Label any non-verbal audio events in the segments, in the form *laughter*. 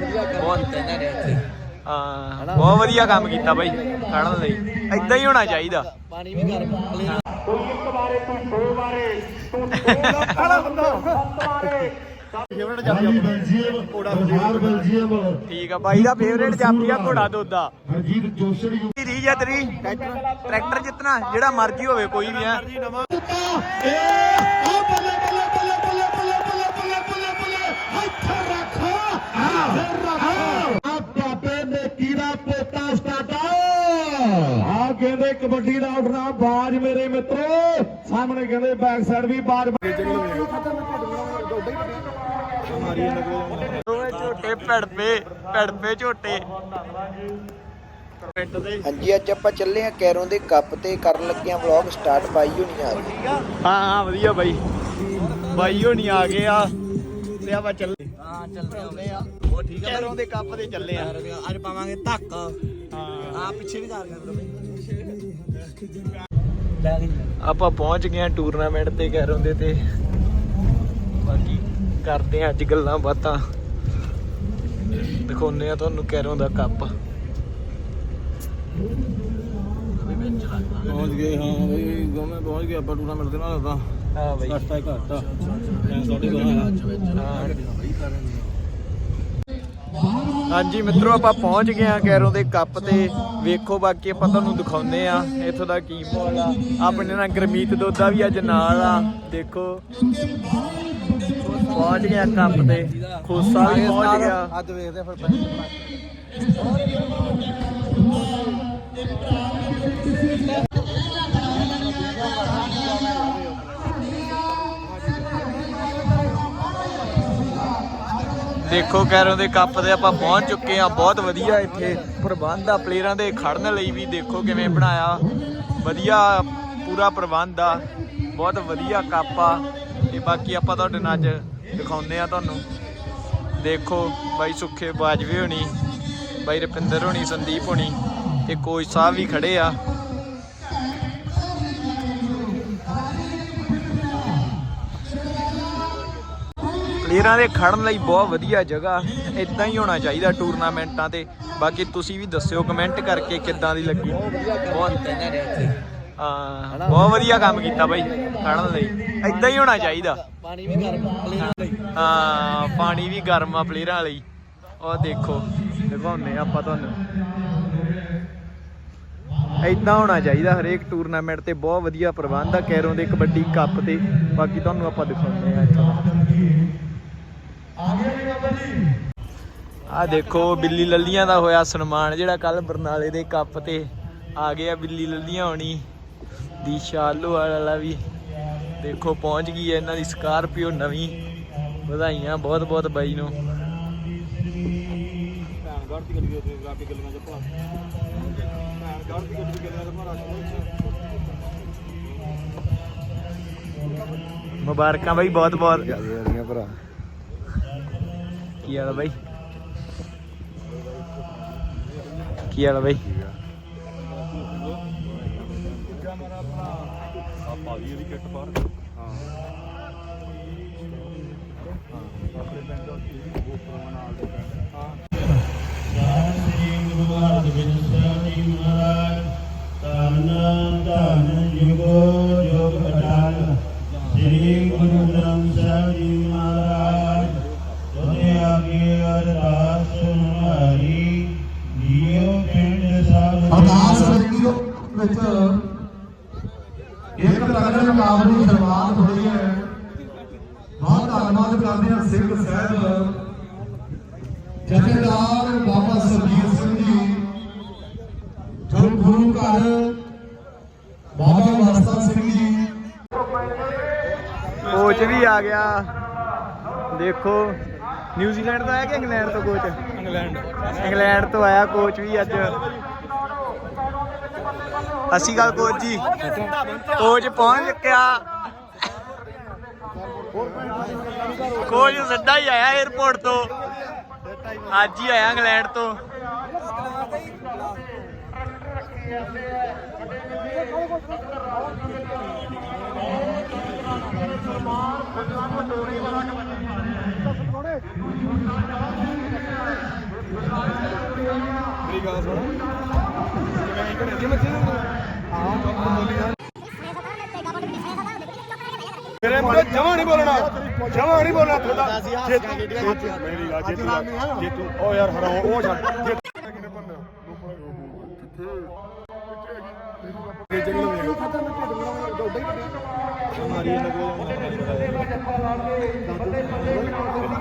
ਬਹੁਤ ਇਹਨਾਂ ਨੇ ਇੱਥੇ। ਹਾਂ ਬਹੁਤ ਵਧੀਆ ਕੰਮ ਕੀਤਾ ਬਾਈ ਖੜਨ ਲਈ। ਇਦਾਂ ਹੀ ਹੋਣਾ ਚਾਹੀਦਾ। ਪਾਣੀ ਵੀ ਗਰਮ ਪਲੇਨ ਬਲਜੀਅਮ ਪ੍ਰਧਾਨ ਬਲਜੀਅਮ ਠੀਕ ਆ ਬਾਈ ਦਾ ਫੇਵਰੇਟ ਜਾਪੀ ਆ ਘੋੜਾ ਦੋਦਾ। ਹਰਜੀਤ ਜੋਸ਼ੜੀ ਕੀ ਰੀਜ ਆ ਤੇਰੀ। ਟਰੈਕਟਰ ਜਿੱਤਣਾ ਜਿਹੜਾ ਮਰਜ਼ੀ ਹੋਵੇ ਕੋਈ ਵੀ ਆ ਨੇ ਕੀੜਾ ਪੋਤਾ ਸਟਾਟਾ ਆ ਕਹਿੰਦੇ ਕਬੱਡੀ ਦਾ ਉੱਠਣਾ ਬਾਜ ਮੇਰੇ ਮਿੱਤਰੋ। ਸਾਹਮਣੇ ਕਹਿੰਦੇ ਬੈਕ ਸਾਈਡ ਵੀ ਬਾਜ ਦੋਵੇਂ ਝੋਟੇ ਭੜਪੇ ਭੜਪੇ ਝੋਟੇ। ਪਿੰਡ ਦੇ ਹਾਂਜੀ ਅੱਜ ਆਪਾਂ ਚੱਲੇ ਆ ਕੈਰੋਂ ਦੇ ਕੱਪ ਤੇ ਕਰਨ ਲੱਗੇ ਆ ਵਲੌਗ ਸਟਾਰਟ ਪਾਈ ਹੋਣੀ ਆ ਹਾਂ ਹਾਂ ਵਧੀਆ ਬਾਈ। ਬਾਈ ਹੋਣੀ ਆ ਗਏ ਆ। ਤੇ ਆਪਾਂ ਚੱਲੇ। ਹਾਂ ਚੱਲਦੇ ਆ ਉਹ ਠੀਕ ਆ। ਕੈਰੋਂ ਦੇ ਕੱਪ ਤੇ ਚੱਲੇ ਆ। ਅੱਜ ਪਾਵਾਂਗੇ ਧੱਕ। ਹਾਂ। ਆ ਪਿੱਛੇ ਵੀ ਕਰ ਗਿਆ ਆਪਾਂ ਪਹੁੰਚ ਗਏ ਆ ਟੂਰਨਾਮੈਂਟ ਤੇ ਕੈਰੋਂ ਦੇ ਤੇ। ਬਾਕੀ ਕਰਦੇ ਆ ਅੱਜ ਗੱਲਾਂ ਬਾਤਾਂ। ਦਿਖਾਉਨੇ ਆ ਤੁਹਾਨੂੰ ਕੈਰੋਂ ਦਾ ਕੱਪ। ਪਹੁੰਚ ਗਏ ਹਾਂ ਬਈ ਦੋਵੇਂ ਪਹੁੰਚ ਗਏ ਆਪਾਂ ਟੂਰਨਾਮੈਂਟ ਦੇ ਨਾਲ ਤਾਂ। ਹਾਂ ਬਾਈ। ਘੱਟ ਹੈ ਘੱਟ ਆ। ਮੈਂ ਸਾਡੇ ਕੋਲ ਹਾਂ। ਹਾਂਜੀ ਮਿੱਤਰੋ ਆਪਾਂ ਪਹੁੰਚ ਗਏ ਆ ਕੈਰੋਂ ਦੇ ਕੱਪ ਤੇ। ਵੇਖੋ ਬਾਕੀ ਆਪਾਂ ਤੁਹਾਨੂੰ ਦਿਖਾਉਨੇ ਆ ਇੱਥੋਂ ਦਾ ਕੀ ਮਾਹੌਲ ਆ। ਆਪਣੇ ਨਾਲ ਗਰਮੀਤ ਦੋਦਾ ਵੀ ਅੱਜ ਨਾਲ ਆ। ਦੇਖੋ। ਪਹੁੰਚ ਗਿਆ ਕੱਪ ਤੇ। ਖੋਸਾ ਵੀ ਪਹੁੰਚ ਗਿਆ। ਆ ਫਿਰ ਦੇਖੋ ਕੈਰੋਂ ਦੇ ਕੱਪ ਤੇ ਆਪਾਂ ਪਹੁੰਚ ਚੁੱਕੇ ਆ ਬਹੁਤ ਵਧੀਆ ਇੱਥੇ ਪ੍ਰਬੰਧ ਆ। ਪਲੇਅਰਾਂ ਦੇ ਖੜਨ ਲਈ ਵੀ ਦੇਖੋ ਕਿਵੇਂ ਬਣਾਇਆ। ਵਧੀਆ ਪੂਰਾ ਪ੍ਰਬੰਧ ਆ। ਬਹੁਤ ਵਧੀਆ ਕੱਪ ਆ। ਤੇ ਬਾਕੀ ਆਪਾਂ ਤੁਹਾਡੇ ਨਾਲ ਅੱਜ ਦਿਖਾਉਂਦੇ ਆ ਤੁਹਾਨੂੰ। ਦੇਖੋ ਬਾਈ ਸੁੱਖੇ ਬਾਜਵੇ ਹੋਣੀ, ਬਾਈ ਰਪਿੰਦਰ ਹੋਣੀ, ਸੰਦੀਪ ਹੋਣੀ ਤੇ ਕੋਚ ਸਾਹਿਬ ਵੀ ਖੜੇ ਆ। ਪਲੇਅਰਾਂ ਦੇ ਖੜਨ ਲਈ ਬਹੁਤ ਵਧੀਆ ਜਗ੍ਹਾ। ਇਦਾਂ ਹੀ ਹੋਣਾ ਚਾਹੀਦਾ ਟੂਰਨਾਮੈਂਟਾਂ ਤੇ। ਬਾਕੀ ਤੁਸੀਂ ਵੀ ਦੱਸਿਓ ਕਮੈਂਟ ਕਰਕੇ ਕਿੱਦਾਂ ਦੀ ਲੱਗੀ? ਬਹੁਤ ਇਹਨਾਂ ਨੇ ਇੱਥੇ। ਹਾਂ ਬਹੁਤ ਵਧੀਆ ਕੰਮ ਕੀਤਾ ਬਾਈ ਖੜਨ ਲਈ। ਇਦਾਂ ਹੀ ਹੋਣਾ ਚਾਹੀਦਾ। ਪਾਣੀ ਵੀ ਗਰਮ ਪਲੇਨ ਹਾਂ ਪਾਣੀ ਵੀ ਗਰਮ ਆ ਪਲੇਅਰਾਂ ਲਈ ਉਹ ਦੇਖੋ ਦਿਖਾਉਨੇ ਆ ਆਪਾਂ ਤੁਹਾਨੂੰ। ਇਦਾਂ ਹੋਣਾ ਚਾਹੀਦਾ ਹਰੇਕ ਟੂਰਨਾਮੈਂਟ ਤੇ। ਬਹੁਤ ਵਧੀਆ ਪ੍ਰਬੰਧ ਆ ਕੈਰੋਂ ਦੇ ਕਬੱਡੀ ਕੱਪ ਤੇ। ਬਾਕੀ ਤੁਹਾਨੂੰ ਆਪਾਂ ਦਿਖਾਉਂਦੇ ਆ ਇੱਥੋਂ ਦਾ ਆ ਦੇਖੋ ਬਿੱਲੀ ਲੱਲੀਆਂ ਦਾ ਹੋਇਆ ਸਨਮਾਨ, ਜਿਹੜਾ ਕੱਲ ਬਰਨਾਲੇ ਦੇ ਕੱਪ ਤੇ ਆ ਗਿਆ ਬਿੱਲੀ ਲੱਲੀਆਂ ਹੋਣੀ। ਦੀਸ਼ਾ ਆਲੂ ਵਾਲਾ ਵੀ ਦੇਖੋ ਪਹੁੰਚ ਗਈ ਹੈ ਇਹਨਾਂ ਦੀ ਸਕਾਰਪੀਓ ਨਵੀਂ, ਵਧਾਈਆਂ ਬਹੁਤ ਬਹੁਤ ਬਾਈ ਨੂੰ। ਮੁਬਾਰਕਾਂ ਬਾਈ ਬਹੁਤ ਬਹੁਤ। ਰਹੀਆਂ ਭਰਾ ਕੀ ਹਾਲ ਆ ਬਾਈ? ਕੀ ਹਾਲ ਆ ਬਾਈ? ਹਾਂ। ਇੰਗਲੈਂਡ ਤੋਂ ਆਇਆ ਕੋਚ ਵੀ ਅੱਜ। ਅਸੀਂ ਗੱਲ ਕੋਚ ਜੀ। ਕੋਚ ਪਹੁੰਚ ਚੁੱਕਿਆ। ਕੋਚ ਸਿੱਧਾ ਹੀ ਆਇਆ 에어ਪੋਰਟ ਤੋਂ। ਅੱਜ ਹੀ ਆਇਆ ਇੰਗਲੈਂਡ ਤੋਂ। ਮੇਰੀ ਗੱਲ ਸੁਣ। ਹੀ ਘਰੇ ਦੀ ਮੱਛੀ ਹਾਂ। ਬੋਲੀ ਨਾ ਮੇਰੇ ਮੂੰਹ ਜਮਾ ਨਹੀਂ ਬੋਲਣਾ। ਜਮਾ ਨਹੀਂ ਬੋਲਣਾ ਤੁਹਾਡਾ ਜੇ ਤੂੰ ਮੇਰੀ ਗੱਲ ਜੇ ਤੂੰ ਉਹ ਯਾਰ ਹਰਾਉ ਉਹ ਛੱਡ। ਜੇ ਕਿੰਨੇ ਪੰਨੇ ਕਿੱਥੇ ਜਗਲ ਮਾਰੀ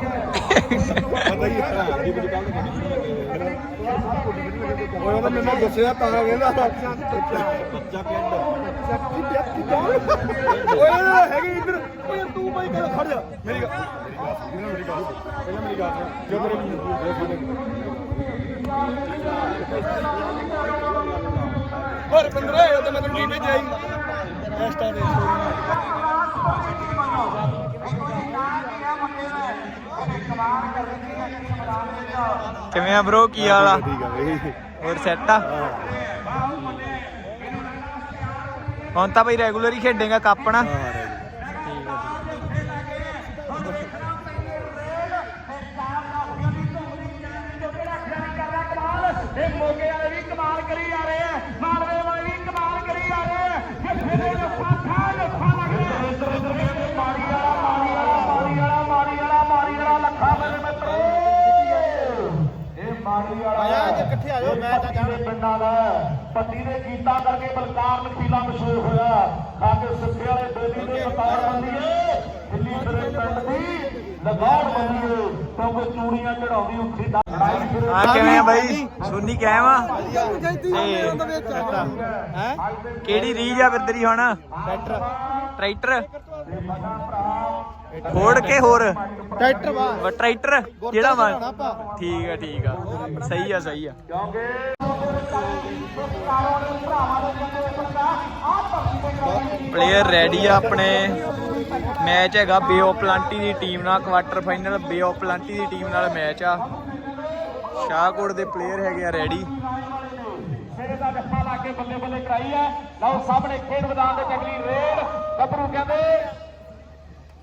ਪਤਾ ਹੀ ਹੈ ਜੀ ਕੁਝ ਕੰਮ ਉਹ ਉਹਦਾ ਮੈਨੂੰ ਦੱਸਿਆ ਤਾਂ ਕਹਿੰਦਾ ਬੱਚਾ ਪਿੰਡ। ਓਏ ਹੈਗੀ ਇੱਧਰ। ਓਏ ਤੂੰ ਬਾਈ ਕਰ ਖੜ ਜਾ। ਮੇਰੀ ਗੱਲ ਮੇਰੀ ਗੱਲ ਪਹਿਲਾਂ ਮੇਰੀ ਗੱਲ ਸੁਣ ਜੋ ਤੇਰੇ ਹੋਰ 15 ਹੈ ਤਾਂ। ਮੈਂ ਤੈਨੂੰ ਕੀ ਭੇਜਿਆ ਹੀ ਐਸਟਾ ਦੇ। ਕਿਵੇਂ ਆ ਬ్రో ਕੀ ਹਾਲ ਆ? ਠੀਕ ਆ ਬਈ। ਹੋਰ ਸੈੱਟ ਆ? ਹੁਣ ਤਾਂ ਬਈ ਰੈਗੂਲਰ ਹੀ ਖੇਡੇਗਾ ਕੱਪ ਨਾ। ਜਾਓ ਮੈਂ ਤਾਂ ਜਾਣੇ। ਪਿੰਡਾਂ ਦਾ ਪੱਟੀ ਦੇ ਗੀਤਾਂ ਕਰਕੇ ਬਲਕਾਰ ਨਖੀਲਾ ਮਸ਼ਹੂਰ ਹੋਇਆ। ਖਾ ਕੇ ਸਿੱਖੇ ਵਾਲੇ ਬੇਲੀ ਦੇ ਮਤਾਰ ਬੰਦੀਏ ਦਿੱਲੀ ਮੇਰੇ ਪਿੰਡ ਦੀ ਲਗਾੜ ਬੰਦੀਏ ਕਿਉਂਕਿ ਚੂੜੀਆਂ ਚੜਾਉਂਦੀ ਉੱਠੀ ਦਾ ਲੜਾਈ ਫਿਰ ਆ ਕਿਵੇਂ ਆ ਬਾਈ? ਸੁਣਨੀ ਕਿਵੇਂ ਆ? ਹੈ? ਕਿਹੜੀ ਰੀਜ ਆ ਫਿਰ ਤੇਰੀ ਹੁਣ? ਟਰੈਕਟਰ। ਟਰੈਕਟਰ। ਫੋੜ ਕੇ ਹੋਰ? ਟਰੈਕਟਰ ਵਾ। ਟਰੈਕਟਰ? ਜਿਹੜਾ ਵਾ। ਠੀਕ ਆ ਠੀਕ ਆ। ਸਹੀ ਆ ਸਹੀ ਆ। ਪਲੇਅਰ ਰੈਡੀ ਆ ਆਪਣੇ। ਮੈਚ ਹੈਗਾ ਬੇਓ ਪਲਾਂਟੀ ਦੀ ਟੀਮ ਨਾਲ quarter final bay of plenty the team ਨਾਲ ਮੈਚ ਆ। ਸ਼ਾਹਕੋਟ ਦੇ ਪਲੇਅਰ ਹੈਗੇ ਆ ਰੈਡੀ ਮੇਰੇ ਦਾ ਜੱਫਾ ਲਾ ਕੇ ਬੱਲੇ ਬੱਲੇ ਕਰਾਈ ਹੈ ਲਓ ਸਾਹਮਣੇ ਖੇਡ ਮੈਦਾਨ ਦੇ ਅਗਲੀ ਰੇਡ। ਗੱਭਰੂ ਕਹਿੰਦੇ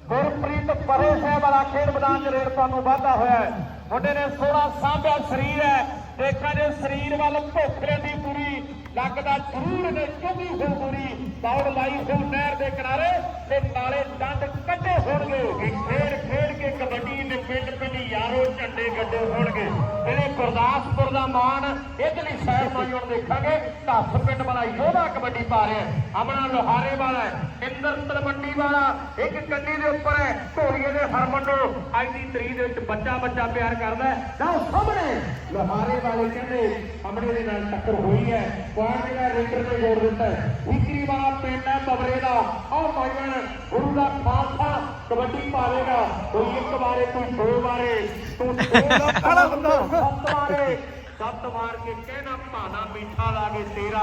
ਗੁਰਪ੍ਰੀਤ ਪਰੇ ਸਾਹਿਬ ਵਾਲਾ ਖੇਡ ਮੈਦਾਨ 'ਚ ਰੇਡ ਤੁਹਾਨੂੰ ਵਾਧਾ ਹੋਇਆ ਹੈ। ਮੁੰਡੇ ਨੇ ਸੋਹਣਾ ਸਾਂਭਿਆ ਸਰੀਰ ਹੈ। ਦੇਖਾਂ ਜੇ ਸਰੀਰ ਵੱਲ ਭੁੱਖ ਦੀ ਪੂਰੀ, ਲੱਗਦਾ ਜ਼ਰੂਰ ਨੇ ਚੁੱਭੀ ਹੋ ਪੂਰੀ। ਦੌੜ ਲਾਈ ਹੋ ਨਹਿਰ ਦੇ ਕਿਨਾਰੇ ਤੇ ਨਾਲੇ ਡੰਡ ਕੱਢੇ ਹੋਣਗੇ। ਖੇਡ ਖੇਡ ਕੇ ਕਬੱਡੀ ਦੇ ਪਿੰਡ ਯਾਰੋ ਝੰਡੇ ਗੱਡੇ ਹੋਣਗੇ। ਇਹਨੇ ਗੁਰਦਾਸਪੁਰ ਦਾ ਮਾਣ ਇਧਰਲੀ ਸਾਈਡ ਤੋਂ ਦੇਖਾਂਗੇ। ਧੱਸ ਪਿੰਡ ਵਾਲਾ ਯੋਧਾ ਕਬੱਡੀ ਪਾ ਰਿਹਾ ਆਪਣਾ ਲੋਹਾਰੇ ਵਾਲਾ ਇੰਦਰ ਤਲਵੰਡੀ ਵਾਲਾ, ਇੱਕ ਕੰਨੀ ਦੇ ਉੱਪਰ ਹੈ ਢੋਲੀਏ ਦੇ ਹਰਮੰਡੋ। ਅੱਜ ਦੀ ਤਰੀਕ ਦੇ ਵਿੱਚ ਬੱਚਾ ਬੱਚਾ ਪਿਆਰ ਕਰਦਾ ਲਓ ਸਾਹਮਣੇ ਲੋਹਾਰੇ ਵਾਲੇ ਕਹਿੰਦੇ, ਸਾਹਮਣੇ ਦੇ ਨਾਲ ਟੱਕਰ ਹੋਈ ਹੈ। ਪੁਆਇੰਟ ਦਾ ਰੇਡਰ ਨੇ ਜੋੜ ਦਿੱਤਾ ਵਿਕਰੀ ਵਾਲਾ ਪਿੰਡ ਹੈ, ਬਬਰੇ ਦਾ। ਆਹ ਨੌਜਵਾਨ ਗੁਰੂ ਦਾ ਖਾਲਸਾ ਕਬੱਡੀ ਪਾਵੇਗਾ। ਕੋਈ ਇੱਕ ਬਾਰੇ ਕੋਈ ਦੋ ਵਾਰੇ ਤੂੰ ਖੜਾ ਬੰਦਾ ਸੱਤ ਵਾਰੇ ਸੱਤ ਵਾਰ ਕੇ ਕਹਿਣਾ ਭਾਣਾ ਮਿੱਠਾ ਲਾ ਕੇ ਤੇਰਾ।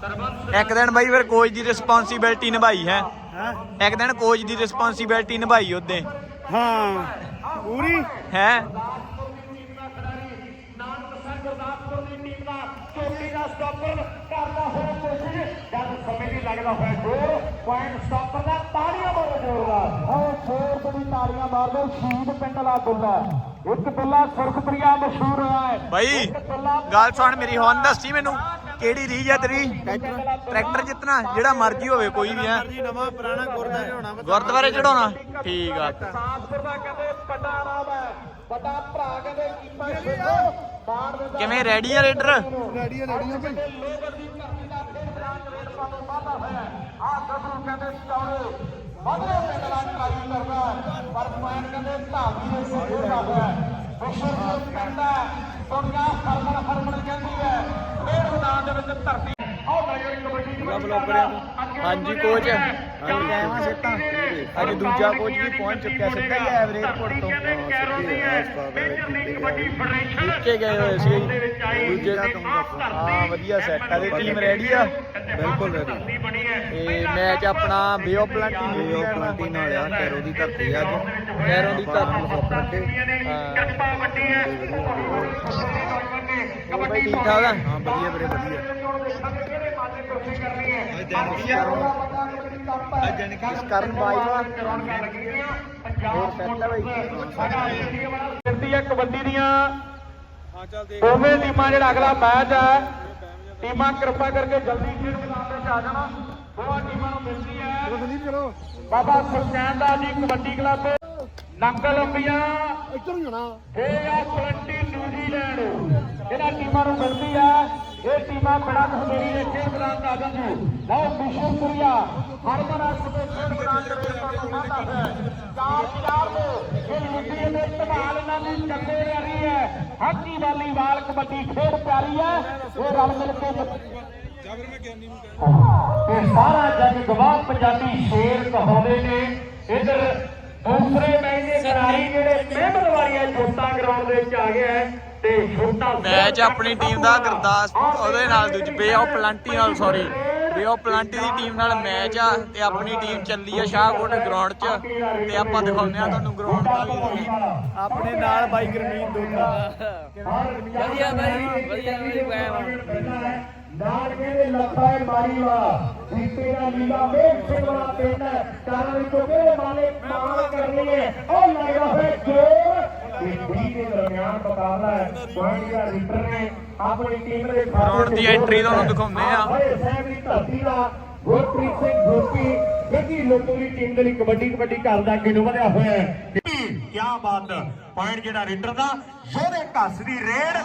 ਸਰਬੰਸ ਇੱਕ ਦਿਨ ਬਾਈ ਫਿਰ ਕੋਚ ਦੀ ਰਿਸਪੌਂਸਿਬਿਲਟੀ ਨਿਭਾਈ ਹੈ। ਇੱਕ ਦਿਨ ਕੋਚ ਦੀ ਰਿਸਪੌਂਸਿਬਿਲਟੀ ਨਿਭਾਈ ਉਹਦੇ। ਹਾਂ ਪੂਰੀ? ਹੈ? ਕਰਦਾ ਹੋਇਆ ਕੋਸ਼ਿਸ਼ ਜਦ ਸਮੇਂ ਦੀ ਲੱਗਦਾ ਹੋਇਆ ਜੋਰ ਪੁਆਇੰਟ ਸਟਾਪਰ ਦਾ ਤਾੜੀਆਂ ਮਾਰੋ ਜ਼ੋਰਦਾਰ। ਹਾਂ ਸ਼ੋਰ ਬੜੀ ਤਾੜੀਆਂ ਮਾਰਦੇ ਸ਼ਹੀਦ ਪਿੰਡ ਵਾਲਾ ਦੁੱਲਾ ਇੱਕ ਦੁੱਲਾ ਸੁਰਖਪ੍ਰਿਆ ਮਸ਼ਹੂਰ ਹੋਇਆ ਹੈ। ਬਾਈ ਗੱਲ ਸੁਣ ਮੇਰੀ ਹੁਣ ਦੱਸੀ ਮੈਨੂੰ ਕਿਹੜੀ ਰੀਜ ਆ ਤੇਰੀ? ਟਰੈਕਟਰ ਜਿੱਤਣਾ ਜਿਹੜਾ ਮਰਜ਼ੀ ਹੋਵੇ ਕੋਈ ਵੀ ਹੈ। ਨਵਾਂ ਪੁਰਾਣਾ ਗੁਰਦਾ ਹੋਣਾ ਗੁਰਦੁਆਰੇ ਚੜਾਉਣਾ ਠੀਕ ਆ। ਗੁਰਦਾਸਪੁਰ ਦਾ ਕਹਿੰਦੇ ਵੱਡਾ ਨਾਮ ਹੈ। ਵੱਡਾ ਭਰਾ ਕਹਿੰਦੇ ਕੀਪਾ ਸਿੱਧੂ ਬਾੜ ਦੇ ਕਿਵੇਂ ਰੈਡੀ ਆ ਰੇਡਰ? ਰੈਡੀ ਰੈਡੀ ਭਾਈ। ਲੋਗਰ ਦੀ ਧਰਤੀ ਦਾ ਖੇਡ ਮੈਦਾਨ ਰੇਡ ਵਾਧਾ ਹੋਇਆ ਆ ਗੱਭਰੂ ਕਹਿੰਦੇ ਚੌੜੇ। ਵਧਰੇ ਪਿੰਡ ਦਾ ਟਰਾਈ ਕਰਦਾ। ਪਰ ਕਹਿੰਦੇ ਧਾਵੀ ਦੇ ਸਿਰ ਦੇ ਦੁਨੀਆ ਫਰਮਣ ਫਰਮਣ ਕਹਿੰਦੀ ਹੈ ਖੇਡ ਮੈਦਾਨ ਦੇ ਵਿੱਚ ਧਰਤੀ। ਆਹ ਨਜ਼ਰ ਕਬੱਡੀ ਦੀ ਬਲੌਗਰ ਹਾਂਜੀ ਕੋਚ ਅੱਜ ਅੱਜ ਦੂਜਾ ਕੋਚ ਵੀ ਪਹੁੰਚ ਚੁੱਕਿਆ ਸਿੱਧਾ ਹੀ ਆਇਆ ਵੀਰੇ 에어ਪੋਰਟ ਤੋਂ ਵਿੱਚੇ ਗਏ ਹੋਏ ਸੀ। ਦੂਜੇ ਹਾਂ ਵਧੀਆ ਸੈੱਟ ਆ ਤੇ ਟੀਮ ਰੈਡੀ ਆ। ਬਿਲਕੁਲ ਰੈਡੀ ਤੇ ਮੈਚ ਆਪਣਾ ਬੇਓ ਪਲਾਂਟੀ ਬੇਓ ਪਲਾਂਟੀ ਨਾਲ ਆ ਕੈਰੋ ਦੀ ਧਰਤੀ ਆ ਅੱਜ। ਕੈਰੋਂ ਦੀ ਧਰਤੀ ਹਾਂ। ਕਸਬਾ ਵੱਡੀ ਹੈ। ਹੋਰ ਬਾਈ ਠੀਕ ਠਾਕ ਆ? ਹਾਂ ਵਧੀਆ ਵੀਰੇ ਵਧੀਆ। ਇਸ ਕਰਨ ਬਾਈ ਵਾ। ਹੋਰ ਸੈੱਟ ਆ ਬਾਈ ਜਿੰਦੀ ਹੈ ਕਬੱਡੀ ਦੀਆਂ ਦੋਵੇਂ ਟੀਮਾਂ ਜਿਹੜਾ ਅਗਲਾ ਮੈਚ ਹੈ ਟੀਮਾਂ ਕਿਰਪਾ ਕਰਕੇ ਜਲਦੀ ਖੇਡ ਮੈਦਾਨ ਵਿੱਚ ਆ ਜਾਣਾ। ਦੋਵਾਂ ਟੀਮਾਂ ਨੂੰ ਮਿਲਦੀ ਹੈ ਬਾਬਾ ਸੁਖਚੈਨ ਦਾ ਜੀ ਕਬੱਡੀ ਕਲੱਬ। ਨੰਗਲ ਅੰਬੀਆਂ ਇੱਧਰ ਹੀ ਹੋਣਾ ਇਹ ਆ 20 ਨਿਊਜ਼ੀਲੈਂਡ ਇਹਨਾਂ ਟੀਮਾਂ ਨੂੰ ਮਿਲਦੀ ਆ। ਇਹ ਟੀਮਾਂ ਬੜਾ ਖਬਰੀ ਦੇ ਖੇਡ ਮੈਦਾਨ ਦਾ ਆਗਨ ਨੂੰ ਲਓ ਬਿਸ਼ਨਪੁਰੀਆ ਹਰਮਨ ਅਸਤੇ ਖੇਡ ਮੈਦਾਨ ਦੇ ਵਿੱਚ ਵਾਧਾ ਹੈ। ਚਾਰ ਚਾਰ ਦੇ। ਇਹ ਲੁੱਡੀ ਦੇ ਧਮਾਲ ਇਹਨਾਂ ਦੀ ਚੱਲੇ ਰਹੀ ਹੈ। ਹਾਕੀ ਵਾਲੀਬਾਲ ਕਬੱਡੀ ਖੇਡ ਪਿਆਰੀ ਹੈ। ਇਹ ਰਲ ਮਿਲ ਕੇ ਤੇ ਸਾਰਾ ਜੱਗ ਗਵਾਹ ਪੰਜਾਬੀ ਸ਼ੇਰ ਕਹਾਉਂਦੇ ਨੇ। ਇਧਰ ਦੂਸਰੇ ਮੈਚ ਦੇ ਖਿਡਾਰੀ ਜਿਹੜੇ ਮਹਿਮਦ ਵਾਲੀਆ ਜੋਤਾ ਗਰਾਊਂਡ ਦੇ ਵਿੱਚ ਆ ਗਿਆ ਹੈ। ਤੇ ਛੋਟਾ ਮੈਚ ਆਪਣੀ ਟੀਮ ਦਾ ਗੁਰਦਾਸਪੁਰ ਉਹਦੇ ਨਾਲ ਦੂਜੀ ਬੇ ਆਫ ਪਲੰਟੀ ਨਾਲ ਸੌਰੀ ਬੇ ਆਫ ਪਲੰਟੀ ਦੀ ਟੀਮ ਨਾਲ ਮੈਚ ਆ ਤੇ ਆਪਣੀ ਟੀਮ ਚੱਲੀ ਆ ਸ਼ਾਹਕੋਟ ਗਰਾਊਂਡ 'ਚ। ਤੇ ਆਪਾਂ ਦਿਖਾਉਂਦੇ ਆ ਤੁਹਾਨੂੰ ਗਰਾਊਂਡ ਦਾ ਵੀ। ਆਪਣੇ ਨਾਲ ਬਾਈ ਗਰਮੀਤ ਦੋਨਾ ਵਧੀਆ ਬਾਈ ਵਧੀਆ ਵਧੀਆ ਨਾਲ ਕਹਿੰਦੇ ਲੱਖਾ ਹੈ। ਮਾਰੀ ਵਾ ਸੀਤੇ ਦਾ ਲੀਲਾ ਮੇਘ ਸਿੰਘ ਵਾਲਾ ਪਿੰਡ ਹੈ। ਕਾਰਾਂ ਵਿੱਚੋਂ ਕਿਹੜੇ ਮਾਲੇ ਮਾਲ ਕਰਨੀ ਹੈ। ਉਹ ਲੱਗਾ ਹੋਇਆ ਜੋਰ। ਇਹ ਵੀ ਦੇ ਦਰਮਿਆਨ ਮੁਕਾਬਲਾ ਹੈ। ਪੁਆਇੰਟ ਦਾ ਲੀਡਰ ਨੇ ਆਪਣੀ ਟੀਮ ਦੇ ਖਾਤੇ Ground ਦੀ ਤੇ entry ਤੁਹਾਨੂੰ ਦਿਖਾਉਂਦੇ ਆ। ਸਾਹਿਬ ਦੀ ਧਰਤੀ ਦਾ ਗੁਰਪ੍ਰੀਤ ਸਿੰਘ ਗੋਪੀ ਗੱਗੀ ਲੋਕੋ ਦੀ ਟੀਮ ਦੇ ਲਈ ਕਬੱਡੀ ਕਬੱਡੀ ਕਰਦਾ ਕਿਨੂੰ ਵਧਿਆ ਹੋਇਆ ਹੈ। ਕੀ ਬਾਤ ਪੁਆਇੰਟ ਜਿਹੜਾ ਰੀਡਰ ਦਾ ਸੋਹਣੇ ਘਸ ਦੀ ਰੇਡ।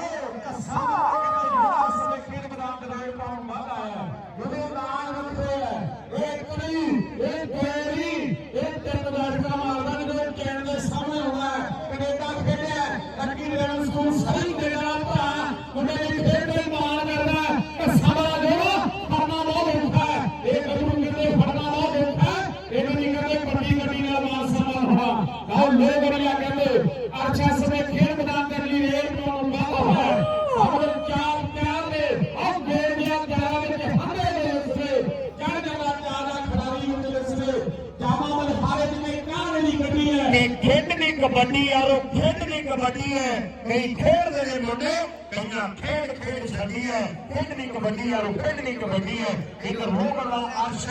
ਮੁੰਡੇ ਦੀ ਖੇਡ ਤੇ ਮਾਣ ਕਰਦਾ ਕਿ ਸਵਾ ਦੇਣਾ ਫੜਨਾ ਬਹੁਤ ਔਖਾ ਹੈ। ਇਹ ਕਦਮ ਕਿਤੇ ਫੜਨਾ ਬਹੁਤ ਔਖਾ ਹੈ। ਇਹਨਾਂ ਦੀ ਕਹਿੰਦੇ ਵੱਡੀ ਗੱਡੀ ਨਾਲ ਮਾਨ ਸਨਮਾਨ ਹੋਣਾ। ਲਓ, ਲੋਕ ਬੜੀਆ ਕਹਿੰਦੇ, ਅਰਸ਼ਾ ਸਮੇਂ ਖੇਡ ਮੈਦਾਨ ਦੇ ਲਈ ਰੇਲ ਪਾਉਣ ਵਾਲਾ ਹੈ। ਆਪਣੇ ਚਾਰ ਪਿਆਰ ਦੇ ਆਹ ਗੇੜ ਦੀਆਂ ਚਾਰਾਂ ਵਿੱਚ ਹੱਲੇ ਦੇ ਉਸਲੇ ਚੜ ਜਾਂਦਾ ਚਾਰਾ ਖਿਡਾਰੀ ਉਤਲੇ ਉਸਲੇ ਜਾਮਾ ਮਲਹਾਰੇ ਜਿਵੇਂ ਕਾਹਨੇ ਦੀ ਗੱਡੀ ਹੈ। ਤੇ ਖੇਡ ਦੀ ਕਬੱਡੀ ਯਾਰੋ, ਖੇਡ ਦੀ ਕਬੱਡੀ ਹੈ। ਕਈ ਖੇਡਦੇ ਨੇ ਮੁੰਡੇ। ਕਈਆਂ ਖੇਡ ਖੇਡ ਛੱਡੀ ਹੈ ਖੇਡਣੀ ਕਬੱਡੀ ਯਾਰੋ ਖੇਡਣੀ ਕਬੱਡੀ ਹੈ ਇੱਕ ਰੋਗ ਦਾ ਅਰਸ਼